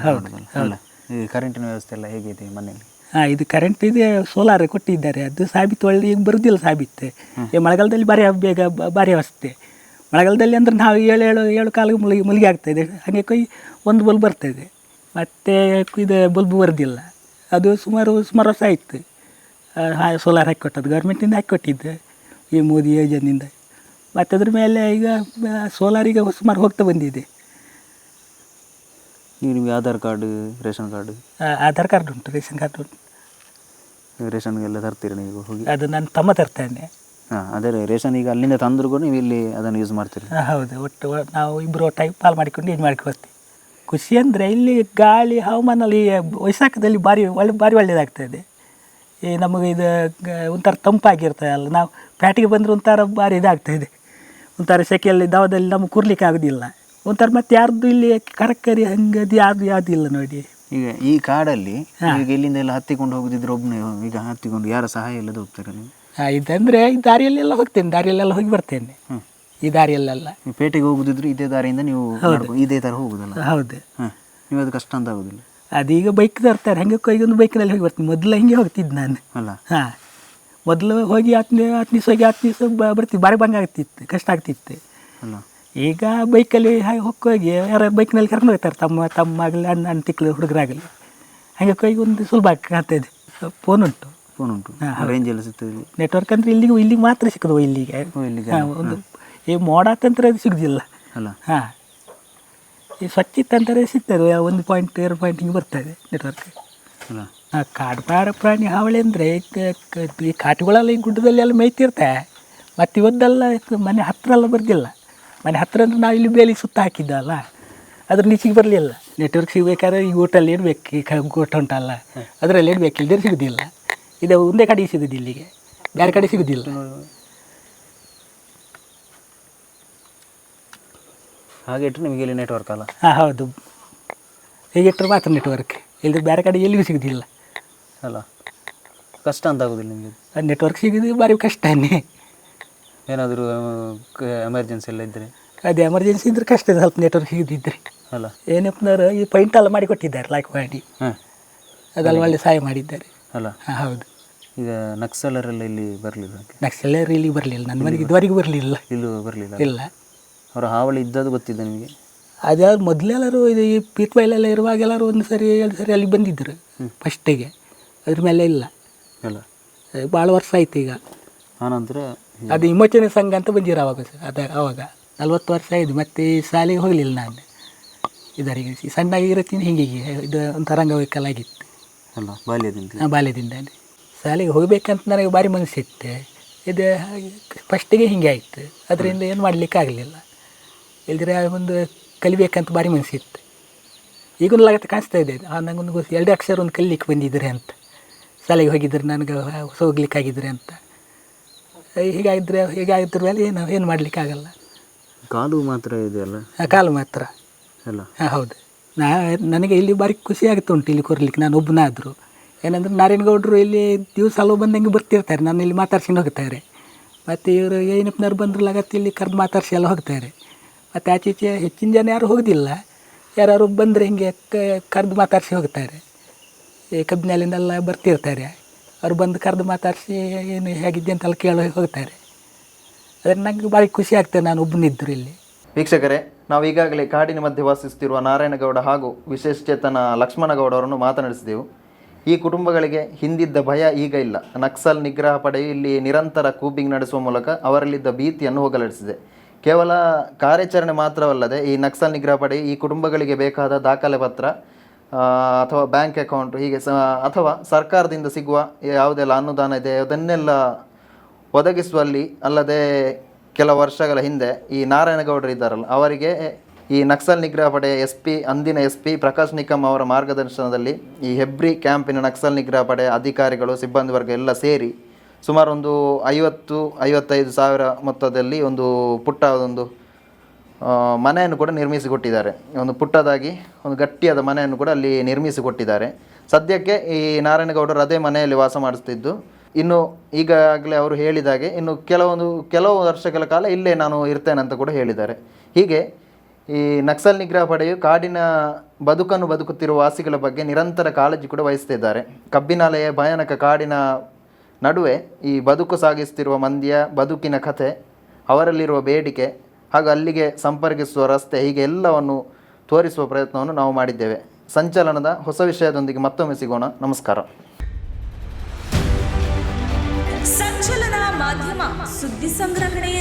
ಹೌದು ಹೌದು, ಕರೆಂಟಿನ ವ್ಯವಸ್ಥೆ ಎಲ್ಲ ಹೇಗಿದೆ ಮನೆಯಲ್ಲಿ? ಹಾಂ ಇದು ಕರೆಂಟ್ ಇದೆ ಸೋಲಾರ್ ಕೊಟ್ಟಿದ್ದಾರೆ. ಅದು ಸಾಬೀತು ಒಳ್ಳೆ ಈಗ ಬರೋದಿಲ್ಲ ಸಾಬೀತು. ಈ ಮಳೆಗಾಲದಲ್ಲಿ ಭಾರಿ ಬೇಗ ಭಾರಿ ಅವಸ್ಥೆ. ಮಳೆಗಾಲದಲ್ಲಿ ಅಂದ್ರೆ ನಾವು ಏಳು ಏಳು ಏಳು ಕಾಲಿಗೆ ಮುಳುಗಿ ಮುಳುಗಿ ಆಗ್ತಾಯಿದೆ ಹಾಗೆ ಕೊಯ್ ಒಂದು ಬಲ್ಬ್ ಬರ್ತಾಯಿದೆ ಮತ್ತು ಇದು ಬಲ್ಬ್ ಬರೋದಿಲ್ಲ. ಅದು ಸುಮಾರು ಸುಮಾರು ವರ್ಷ ಆಯಿತು. ಸೋಲಾರ್ ಹಾಕಿ ಕೊಟ್ಟದ್ದು ಗೌರ್ಮೆಂಟಿಂದ ಹಾಕಿ ಕೊಟ್ಟಿದ್ದೆ ಈ ಮೋದಿ ಯೋಜನೆಯಿಂದ. ಮತ್ತು ಅದ್ರ ಮೇಲೆ ಈಗ ಸೋಲಾರಿಗೆ ಸುಮಾರು ಹೋಗ್ತಾ ಬಂದಿದೆ. ನೀವು ನಿಮಗೆ Aadhaar card ration card? Aadhaar card ಉಂಟು ರೇಷನ್ ಕಾರ್ಡ್ ಉಂಟು. ರೇಷನ್ಗೆಲ್ಲ ತರ್ತೀರಿ ನೀವು ಹೋಗಿ? ಅದು ನಾನು ತಮ್ಮ ತರ್ತೇನೆ. ಹಾಂ ಅದೇ ರೇಷನ್ ಈಗ ಅಲ್ಲಿಂದ ತಂದರೂ ಕೂಡ ನೀವು ಇಲ್ಲಿ ಅದನ್ನು ಯೂಸ್ ಮಾಡ್ತೀರಿ. ಹೌದು ಒಟ್ಟು ನಾವು ಇಬ್ಬರು ಒಟ್ಟಾಗಿ ಪಾಲ್ ಮಾಡಿಕೊಂಡು ಇದು ಮಾಡ್ಕೊಳ್ತೀವಿ ಖುಷಿ ಅಂದರೆ ಇಲ್ಲಿ ಗಾಳಿ ಹವಾಮಾನಲ್ಲಿ ವೈಶಾಖದಲ್ಲಿ ಭಾರಿ ಒಳ್ಳೆ ಭಾರಿ ಒಳ್ಳೆಯದಾಗ್ತದೆ ಈ ನಮಗೆ ಇದು ಒಂಥರ ತಂಪಾಗಿರ್ತದೆ ಅಲ್ಲ. ನಾವು ಪ್ಯಾಟಿಗೆ ಬಂದರೆ ಒಂಥರ ಭಾರಿ ಇದಾಗ್ತಾಯಿದೆ ಒಂಥರ ಸೆಕೆಯಲ್ಲಿ ದವದಲ್ಲಿ ನಮಗೆ ಕೂರ್ಲಿಕ್ಕೆ ಆಗೋದಿಲ್ಲ. ಒಂಥರ ಮತ್ತೆ ಯಾರ್ದು ಇಲ್ಲಿ ಕರಕರಿ ಹಂಗೆ ಅದು ಯಾರ್ದು ಯಾವ್ದು ಇಲ್ಲ ನೋಡಿ. ಈಗ ಈ ಕಾಡಲ್ಲಿ ಈಗ ಇಲ್ಲಿಂದ ಎಲ್ಲ ಹತ್ತಿಕೊಂಡು ಹೋಗುದಿದ್ರೆ ಒಬ್ಬನೇ ಈಗ ಹತ್ತಿಕೊಂಡು ಯಾರ ಸಹಾಯ ಇಲ್ಲದೆ ಹೋಗ್ತಾರೆ ನೀವು? ಇದಂದರೆ ಈ ದಾರಿಯಲ್ಲೆಲ್ಲ ಹೋಗ್ತೇನೆ ದಾರಿಯಲ್ಲೆಲ್ಲ ಹೋಗಿ ಬರ್ತೇನೆ. ಈ ದಾರಿಯಲ್ಲೆಲ್ಲ. ಪೇಟೆಗೆ ಹೋಗುದಿದ್ರು ಇದೇ ದಾರಿಯಿಂದ ನೀವು ಇದೇ ತರ ಹೋಗುದಲ್ಲ? ಹೌದು. ನೀವು ಅದು ಕಷ್ಟ ಅಂತ ಆಗೋದಿಲ್ಲ. ಅದೀಗ ಬೈಕ್ ತರ್ತಾರೆ. ಹಂಗೆ ಒಂದು ಬೈಕ್ನಲ್ಲಿ ಹೋಗಿ ಬರ್ತೀನಿ. ಮೊದಲು ಹಿಂಗೆ ಹೋಗ್ತಿದ್ದು ನಾನು. ಅಲ್ಲ. ಹಾಂ. ಮೊದಲು ಹೋಗಿ ಹತ್ತು ಹತ್ತು ದಿವಸ ಹೋಗಿ ಹತ್ತು ದಿವಸ ಬರ್ತೀವಿ ಬಾರಿ ಬಂಗ ಆಗ್ತಿತ್ತು. ಕಷ್ಟ ಆಗ್ತಿತ್ತು. ಅಲ್ಲ. ಈಗ ಬೈಕಲ್ಲಿ ಹಾಗೆ ಹೋಗಿ ಯಾರ ಬೈಕ್ನಲ್ಲಿ ಕರ್ಕೊಂಡು ಹೋಗ್ತಾರೆ. ತಮ್ಮ ತಮ್ಮ ಆಗಲಿ ಅಣ್ಣ ಅಣ್ಣ ತಿಕ್ಕಲು ಹುಡುಗರಾಗಲಿ. ಹಾಗೆ ಕೈಗೆ ಒಂದು ಸುಲಭ ಆಗ್ತದೆ. ಫೋನ್ ಉಂಟು. ಫೋನ್ ಉಂಟು. ಹಾಂ. ರೇಂಜ್ ಎಲ್ಲ ಸಿಗ್ತದೆ. ನೆಟ್ವರ್ಕ್ ಅಂದರೆ ಇಲ್ಲಿಗೆ ಇಲ್ಲಿಗೆ ಮಾತ್ರ ಸಿಕ್ಕದು ಇಲ್ಲಿಗೆ. ಒಂದು ಈ ಮೋಡ ತಂತ್ರ ಅದು ಸಿಗುದಿಲ್ಲ. ಅಲ್ಲ. ಹಾಂ. ಈ ಸ್ವಚ್ಛ ತಂತ್ರ ಸಿಗ್ತದೆ ಒಂದು ಪಾಯಿಂಟ್ ಎರಡು ಪಾಯಿಂಟ್ ಹಿಂಗೆ ಬರ್ತದೆ ನೆಟ್ವರ್ಕ್ ಅಲ್ಲ. ಆ ಕಾಡು ಪ್ರಾಣ ಪ್ರಾಣಿ ಹಾವಳಿ ಅಂದರೆ ಈ ಕಾಟುಗಳೆಲ್ಲ ಈ ಗುಡ್ಡದಲ್ಲಿ ಎಲ್ಲ ಮೇಯ್ತಿರ್ತೆ ಮತ್ತು ಇವದ್ದೆಲ್ಲ ಮನೆ ಹತ್ರ ಎಲ್ಲ ಬರ್ದಿಲ್ಲ. ಮನೆ ಹತ್ತಿರ ಅಂದ್ರೆ ನಾವು ಇಲ್ಲಿ ಬೇಲಿ ಸುತ್ತ ಹಾಕಿದ್ದಲ್ಲ. ಅದ್ರ ನೀಚಿಗೆ ಬರಲಿಲ್ಲ. ನೆಟ್ವರ್ಕ್ ಸಿಗಬೇಕಾದ್ರೆ ಈ ಊಟಲ್ಲಿ ಇಡಬೇಕು ಈ ಊಟ ಉಂಟಲ್ಲ. ಅದರಲ್ಲಿ ಇಡಬೇಕು ಇಲ್ಲದೇ ಸಿಗೋದಿಲ್ಲ. ಇದು ಒಂದೇ ಕಡೆ ಸಿಗೋದು ಇಲ್ಲಿಗೆ ಬೇರೆ ಕಡೆ ಸಿಗೋದಿಲ್ಲ. ಹಾಗೆ ಇಟ್ಟರೆ ನಿಮಗೆ ಇಲ್ಲಿ ನೆಟ್ವರ್ಕ್ ಅಲ್ಲ. ಹಾಂ ಹೌದು. ಹೀಗಿಟ್ಟರೆ ಮಾತ್ರ ನೆಟ್ವರ್ಕ್ ಇಲ್ಲದ್ರೆ ಬೇರೆ ಕಡೆ ಎಲ್ಲಿಗೂ ಸಿಗುದಿಲ್ಲ. ಅಲ್ಲ. ಕಷ್ಟ ಅಂತ ಆಗೋದಿಲ್ಲ ನಿಮಗೆ? ನೆಟ್ವರ್ಕ್ ಸಿಗೋದು ಭಾರಿ ಕಷ್ಟನೇ. ಏನಾದರೂ ಎಮರ್ಜೆನ್ಸಿ ಎಲ್ಲ ಇದ್ದರೆ ಅದೇ ಎಮರ್ಜೆನ್ಸಿ ಇದ್ರೆ ಕಷ್ಟ ಸ್ವಲ್ಪ ನೆಟ್ವರ್ಕ್ ಸಿಗದಿದ್ದರೆ ಅಲ್ಲ. ಏನಪ್ಪನವರು ಈ ಪೈಂಟ್ ಎಲ್ಲ ಮಾಡಿ ಕೊಟ್ಟಿದ್ದಾರೆ ಲೈಕ್ ಮಾಡಿ. ಹಾಂ. ಅದೆಲ್ಲ ಒಳ್ಳೆ ಸಹಾಯ ಮಾಡಿದ್ದಾರೆ. ಅಲ್ಲ. ಹಾಂ ಹೌದು. ಈಗ ನಕ್ಸಲರೆಲ್ಲ ಇಲ್ಲಿ ಬರಲಿಲ್ಲ ನಕ್ಸಲರ್ ಇಲ್ಲಿ ಬರಲಿಲ್ಲ. ನನ್ನ ಮನೆಗೆ ಇದುವರೆಗೂ ಬರಲಿಲ್ಲ. ಇಲ್ಲೂ ಬರಲಿಲ್ಲ. ಇಲ್ಲ. ಅವರ ಹಾವಳಿ ಇದ್ದದ್ದು ಗೊತ್ತಿದೆ ನಿಮಗೆ? ಅದ್ಯಾವ್ದು ಮೊದಲೆಲ್ಲರೂ ಇದು ಈ ಪೀತ್ಬೈಲೆಲ್ಲ ಇರುವಾಗ ಎಲ್ಲರೂ ಒಂದು ಸರಿ ಎರಡು ಸರಿ ಅಲ್ಲಿ ಬಂದಿದ್ದರು ಫಸ್ಟಿಗೆ. ಅದ್ರ ಮೇಲೆ ಇಲ್ಲ. ಅಲ್ಲ ಭಾಳ ವರ್ಷ ಆಯ್ತು ಈಗ. ಆನಂತರ ಅದು ವಿಮೋಚನೆ ಸಂಘ ಅಂತ ಬಂದಿರೋ ಅವಾಗ ಸರ್ ಅದ ಅವಾಗ. ನಲ್ವತ್ತು ವರ್ಷ ಆಯ್ತು ಮತ್ತೆ ಈ ಶಾಲೆಗೆ ಹೋಗಲಿಲ್ಲ ನಾನು. ಇದರಿಗೆ ಸಣ್ಣ ಸಣ್ಣಾಗಿ ಇರುತ್ತೀನಿ ಹಿಂಗೆ ಇದು ಒಂಥರ ಅಂಗವೈಕಲ್ ಆಗಿತ್ತು ಅಲ್ಲ ಬಾಲ್ಯದಿಂದ. ಹಾಂ ಬಾಲ್ಯದಿಂದ ಶಾಲೆಗೆ ಹೋಗ್ಬೇಕಂತ ನನಗೆ ಭಾರಿ ಮನಸ್ಸಿತ್ತು. ಇದು ಫಸ್ಟಿಗೆ ಹಿಂಗೆ ಆಯಿತು. ಅದರಿಂದ ಏನು ಮಾಡಲಿಕ್ಕೆ ಆಗಲಿಲ್ಲ ಇಲ್ದಿರ ಒಂದು ಕಲಿಬೇಕಂತ ಭಾರಿ ಮನಸ್ಸಿತ್ತು. ಈಗೊಂದು ಲಗತ್ತೆ ಕಾಣಿಸ್ತಾ ಇದೆ ಆ ನಂಗೊಂದು ಗೊತ್ತು ಎರಡು ಅಕ್ಷರ ಒಂದು ಕಲಿಲಿಕ್ಕೆ ಬಂದಿದ್ರೆ ಅಂತ. ಶಾಲೆಗೆ ಹೋಗಿದ್ರೆ ನನಗೆ ಹೋಗ್ಲಿಕ್ಕಾಗಿದ್ರೆ ಅಂತ. ಹೀಗಾಗಿದ್ರೆ ಹೀಗಾಗಿದ್ರ ಮೇಲೆ ಏನು ಏನು ಮಾಡಲಿಕ್ಕೆ ಆಗಲ್ಲ. ಕಾಲು ಮಾತ್ರ ಇದೆಯಲ್ಲ ಹಾಂ ಕಾಲು ಮಾತ್ರ. ಅಲ್ಲ? ಹಾಂ ಹೌದು. ನಾ ನನಗೆ ಇಲ್ಲಿ ಭಾರಿ ಖುಷಿ ಆಗುತ್ತೆ ಉಂಟು ಇಲ್ಲಿ ಕೊರ್ಲಿಕ್ಕೆ ನಾನು ಒಬ್ಬನಾದರೂ. ಏನಂದ್ರೆ ನಾರಾಯಣಗೌಡರು ಇಲ್ಲಿ ದಿವಸ ಅಲ್ಲ ಬಂದಂಗೆ ಬರ್ತಿರ್ತಾರೆ. ನಾನು ಇಲ್ಲಿ ಮಾತಾಡ್ಸ್ಕೊಂಡು ಹೋಗ್ತಾರೆ. ಮತ್ತು ಇವರು ಏನಪ್ಪನವ್ರು ಬಂದ್ರು ಲಗತ್ತು ಇಲ್ಲಿ ಕರೆದು ಮಾತಾಡ್ಸಿ ಎಲ್ಲ ಹೋಗ್ತಾರೆ. ಮತ್ತು ಆಚೆ ಹೆಚ್ಚಿನ ಜನ ಯಾರು ಹೋಗೋದಿಲ್ಲ. ಯಾರು ಬಂದರೆ ಹಿಂಗೆ ಕರೆದು ಮಾತಾಡಿಸಿ ಹೋಗ್ತಾರೆ. ಈ ಕಬ್ಬಿನಲ್ಲಿಂದೆಲ್ಲ ಬರ್ತಿರ್ತಾರೆ. ಅವ್ರು ಬಂದು ಕರೆದು ಮಾತಾಡಿಸಿ ಏನು ಹೇಗಿದ್ದೆ ಅಂತೆಲ್ಲ ಕೇಳಿ ಹೋಗ್ತಾರೆ. ಅದ್ರ ನನಗೆ ಭಾರಿ ಖುಷಿ ಆಗ್ತದೆ ನಾನು ಒಬ್ಬನಿದ್ದರು ಇಲ್ಲಿ. ವೀಕ್ಷಕರೇ, ನಾವು ಈಗಾಗಲೇ ಕಾಡಿನ ಮಧ್ಯೆ ವಾಸಿಸುತ್ತಿರುವ ನಾರಾಯಣಗೌಡ ಹಾಗೂ ವಿಶೇಷಚೇತನ ಅವರನ್ನು ಮಾತನಾಡಿಸಿದೆವು. ಈ ಕುಟುಂಬಗಳಿಗೆ ಹಿಂದಿದ್ದ ಭಯ ಈಗ ಇಲ್ಲ. ನಕ್ಸಲ್ ನಿಗ್ರಹ ಪಡೆಯು ಇಲ್ಲಿ ನಿರಂತರ ಕೂಬಿಂಗ್ ನಡೆಸುವ ಮೂಲಕ ಅವರಲ್ಲಿದ್ದ ಭೀತಿಯನ್ನು ಹೋಗಲಾಡಿಸಿದೆ. ಕೇವಲ ಕಾರ್ಯಾಚರಣೆ ಮಾತ್ರವಲ್ಲದೆ ಈ ನಕ್ಸಲ್ ನಿಗ್ರಹ ಪಡೆ, ಈ ಕುಟುಂಬಗಳಿಗೆ ಬೇಕಾದ ದಾಖಲೆ ಪತ್ರ ಅಥವಾ ಬ್ಯಾಂಕ್ ಅಕೌಂಟ್, ಹೀಗೆ ಅಥವಾ ಸರ್ಕಾರದಿಂದ ಸಿಗುವ ಯಾವುದೆಲ್ಲ ಅನುದಾನ ಇದೆ, ಅದನ್ನೆಲ್ಲ ಒದಗಿಸುವಲ್ಲಿ ಅಲ್ಲದೆ ಕೆಲ ವರ್ಷಗಳ ಹಿಂದೆ ಈ ನಾರಾಯಣಗೌಡರು ಇದ್ದಾರಲ್ಲ, ಅವರಿಗೆ ಈ ನಕ್ಸಲ್ ನಿಗ್ರಹ ಪಡೆಯ ಎಸ್ ಪಿ ಅಂದಿನ ಎಸ್ ಪಿ ಪ್ರಕಾಶ್ ನಿಕಮ್ ಅವರ ಮಾರ್ಗದರ್ಶನದಲ್ಲಿ ಈ ಹೆಬ್ರಿ ಕ್ಯಾಂಪಿನ ನಕ್ಸಲ್ ನಿಗ್ರಹ ಪಡೆಯ ಅಧಿಕಾರಿಗಳು, ಸಿಬ್ಬಂದಿ ವರ್ಗ ಎಲ್ಲ ಸೇರಿ ಸುಮಾರು ಒಂದು ಐವತ್ತು, ಐವತ್ತೈದು ಸಾವಿರ ಮೊತ್ತದಲ್ಲಿ ಒಂದು ಪುಟ್ಟ ಒಂದು ಮನೆಯನ್ನು ಕೂಡ ನಿರ್ಮಿಸಿಕೊಟ್ಟಿದ್ದಾರೆ. ಒಂದು ಪುಟ್ಟದಾಗಿ, ಒಂದು ಗಟ್ಟಿಯಾದ ಮನೆಯನ್ನು ಕೂಡ ಅಲ್ಲಿ ನಿರ್ಮಿಸಿಕೊಟ್ಟಿದ್ದಾರೆ. ಸದ್ಯಕ್ಕೆ ಈ ನಾರಾಯಣಗೌಡರು ಅದೇ ಮನೆಯಲ್ಲಿ ವಾಸ ಮಾಡಿಸ್ತಿದ್ದು. ಇನ್ನು ಈಗಾಗಲೇ ಅವರು ಹೇಳಿದಾಗೆ ಇನ್ನು ಕೆಲವೊಂದು, ಕೆಲವು ವರ್ಷಗಳ ಕಾಲ ಇಲ್ಲೇ ನಾನು ಇರ್ತೇನೆ ಅಂತ ಕೂಡ ಹೇಳಿದ್ದಾರೆ. ಹೀಗೆ ಈ ನಕ್ಸಲ್ ನಿಗ್ರಹ ಪಡೆಯು ಕಾಡಿನ ಬದುಕನ್ನು ಬದುಕುತ್ತಿರುವ ವಾಸಿಗಳ ಬಗ್ಗೆ ನಿರಂತರ ಕಾಳಜಿ ಕೂಡ ವಹಿಸ್ತಿದ್ದಾರೆ. ಕಬ್ಬಿನಾಲೆಯ ಭಯಾನಕ ಕಾಡಿನ ನಡುವೆ ಈ ಬದುಕು ಸಾಗಿಸುತ್ತಿರುವ ಮಂದಿಯ, ಬದುಕಿನ ಕಥೆ, ಅವರಲ್ಲಿರುವ ಬೇಡಿಕೆ ಹಾಗೂ ಅಲ್ಲಿಗೆ ಸಂಪರ್ಕಿಸುವ ರಸ್ತೆ, ಹೀಗೆ ಎಲ್ಲವನ್ನು ತೋರಿಸುವ ಪ್ರಯತ್ನವನ್ನು ನಾವು ಮಾಡಿದ್ದೇವೆ. ಸಂಚಲನದ ಹೊಸ ವಿಷಯದೊಂದಿಗೆ ಮತ್ತೊಮ್ಮೆ ಸಿಗೋಣ. ನಮಸ್ಕಾರ. ಸಂಚಲನ ಮಾಧ್ಯಮ ಸುದ್ದಿ ಸಂಗ್ರಹಣೆಯಲ್ಲಿ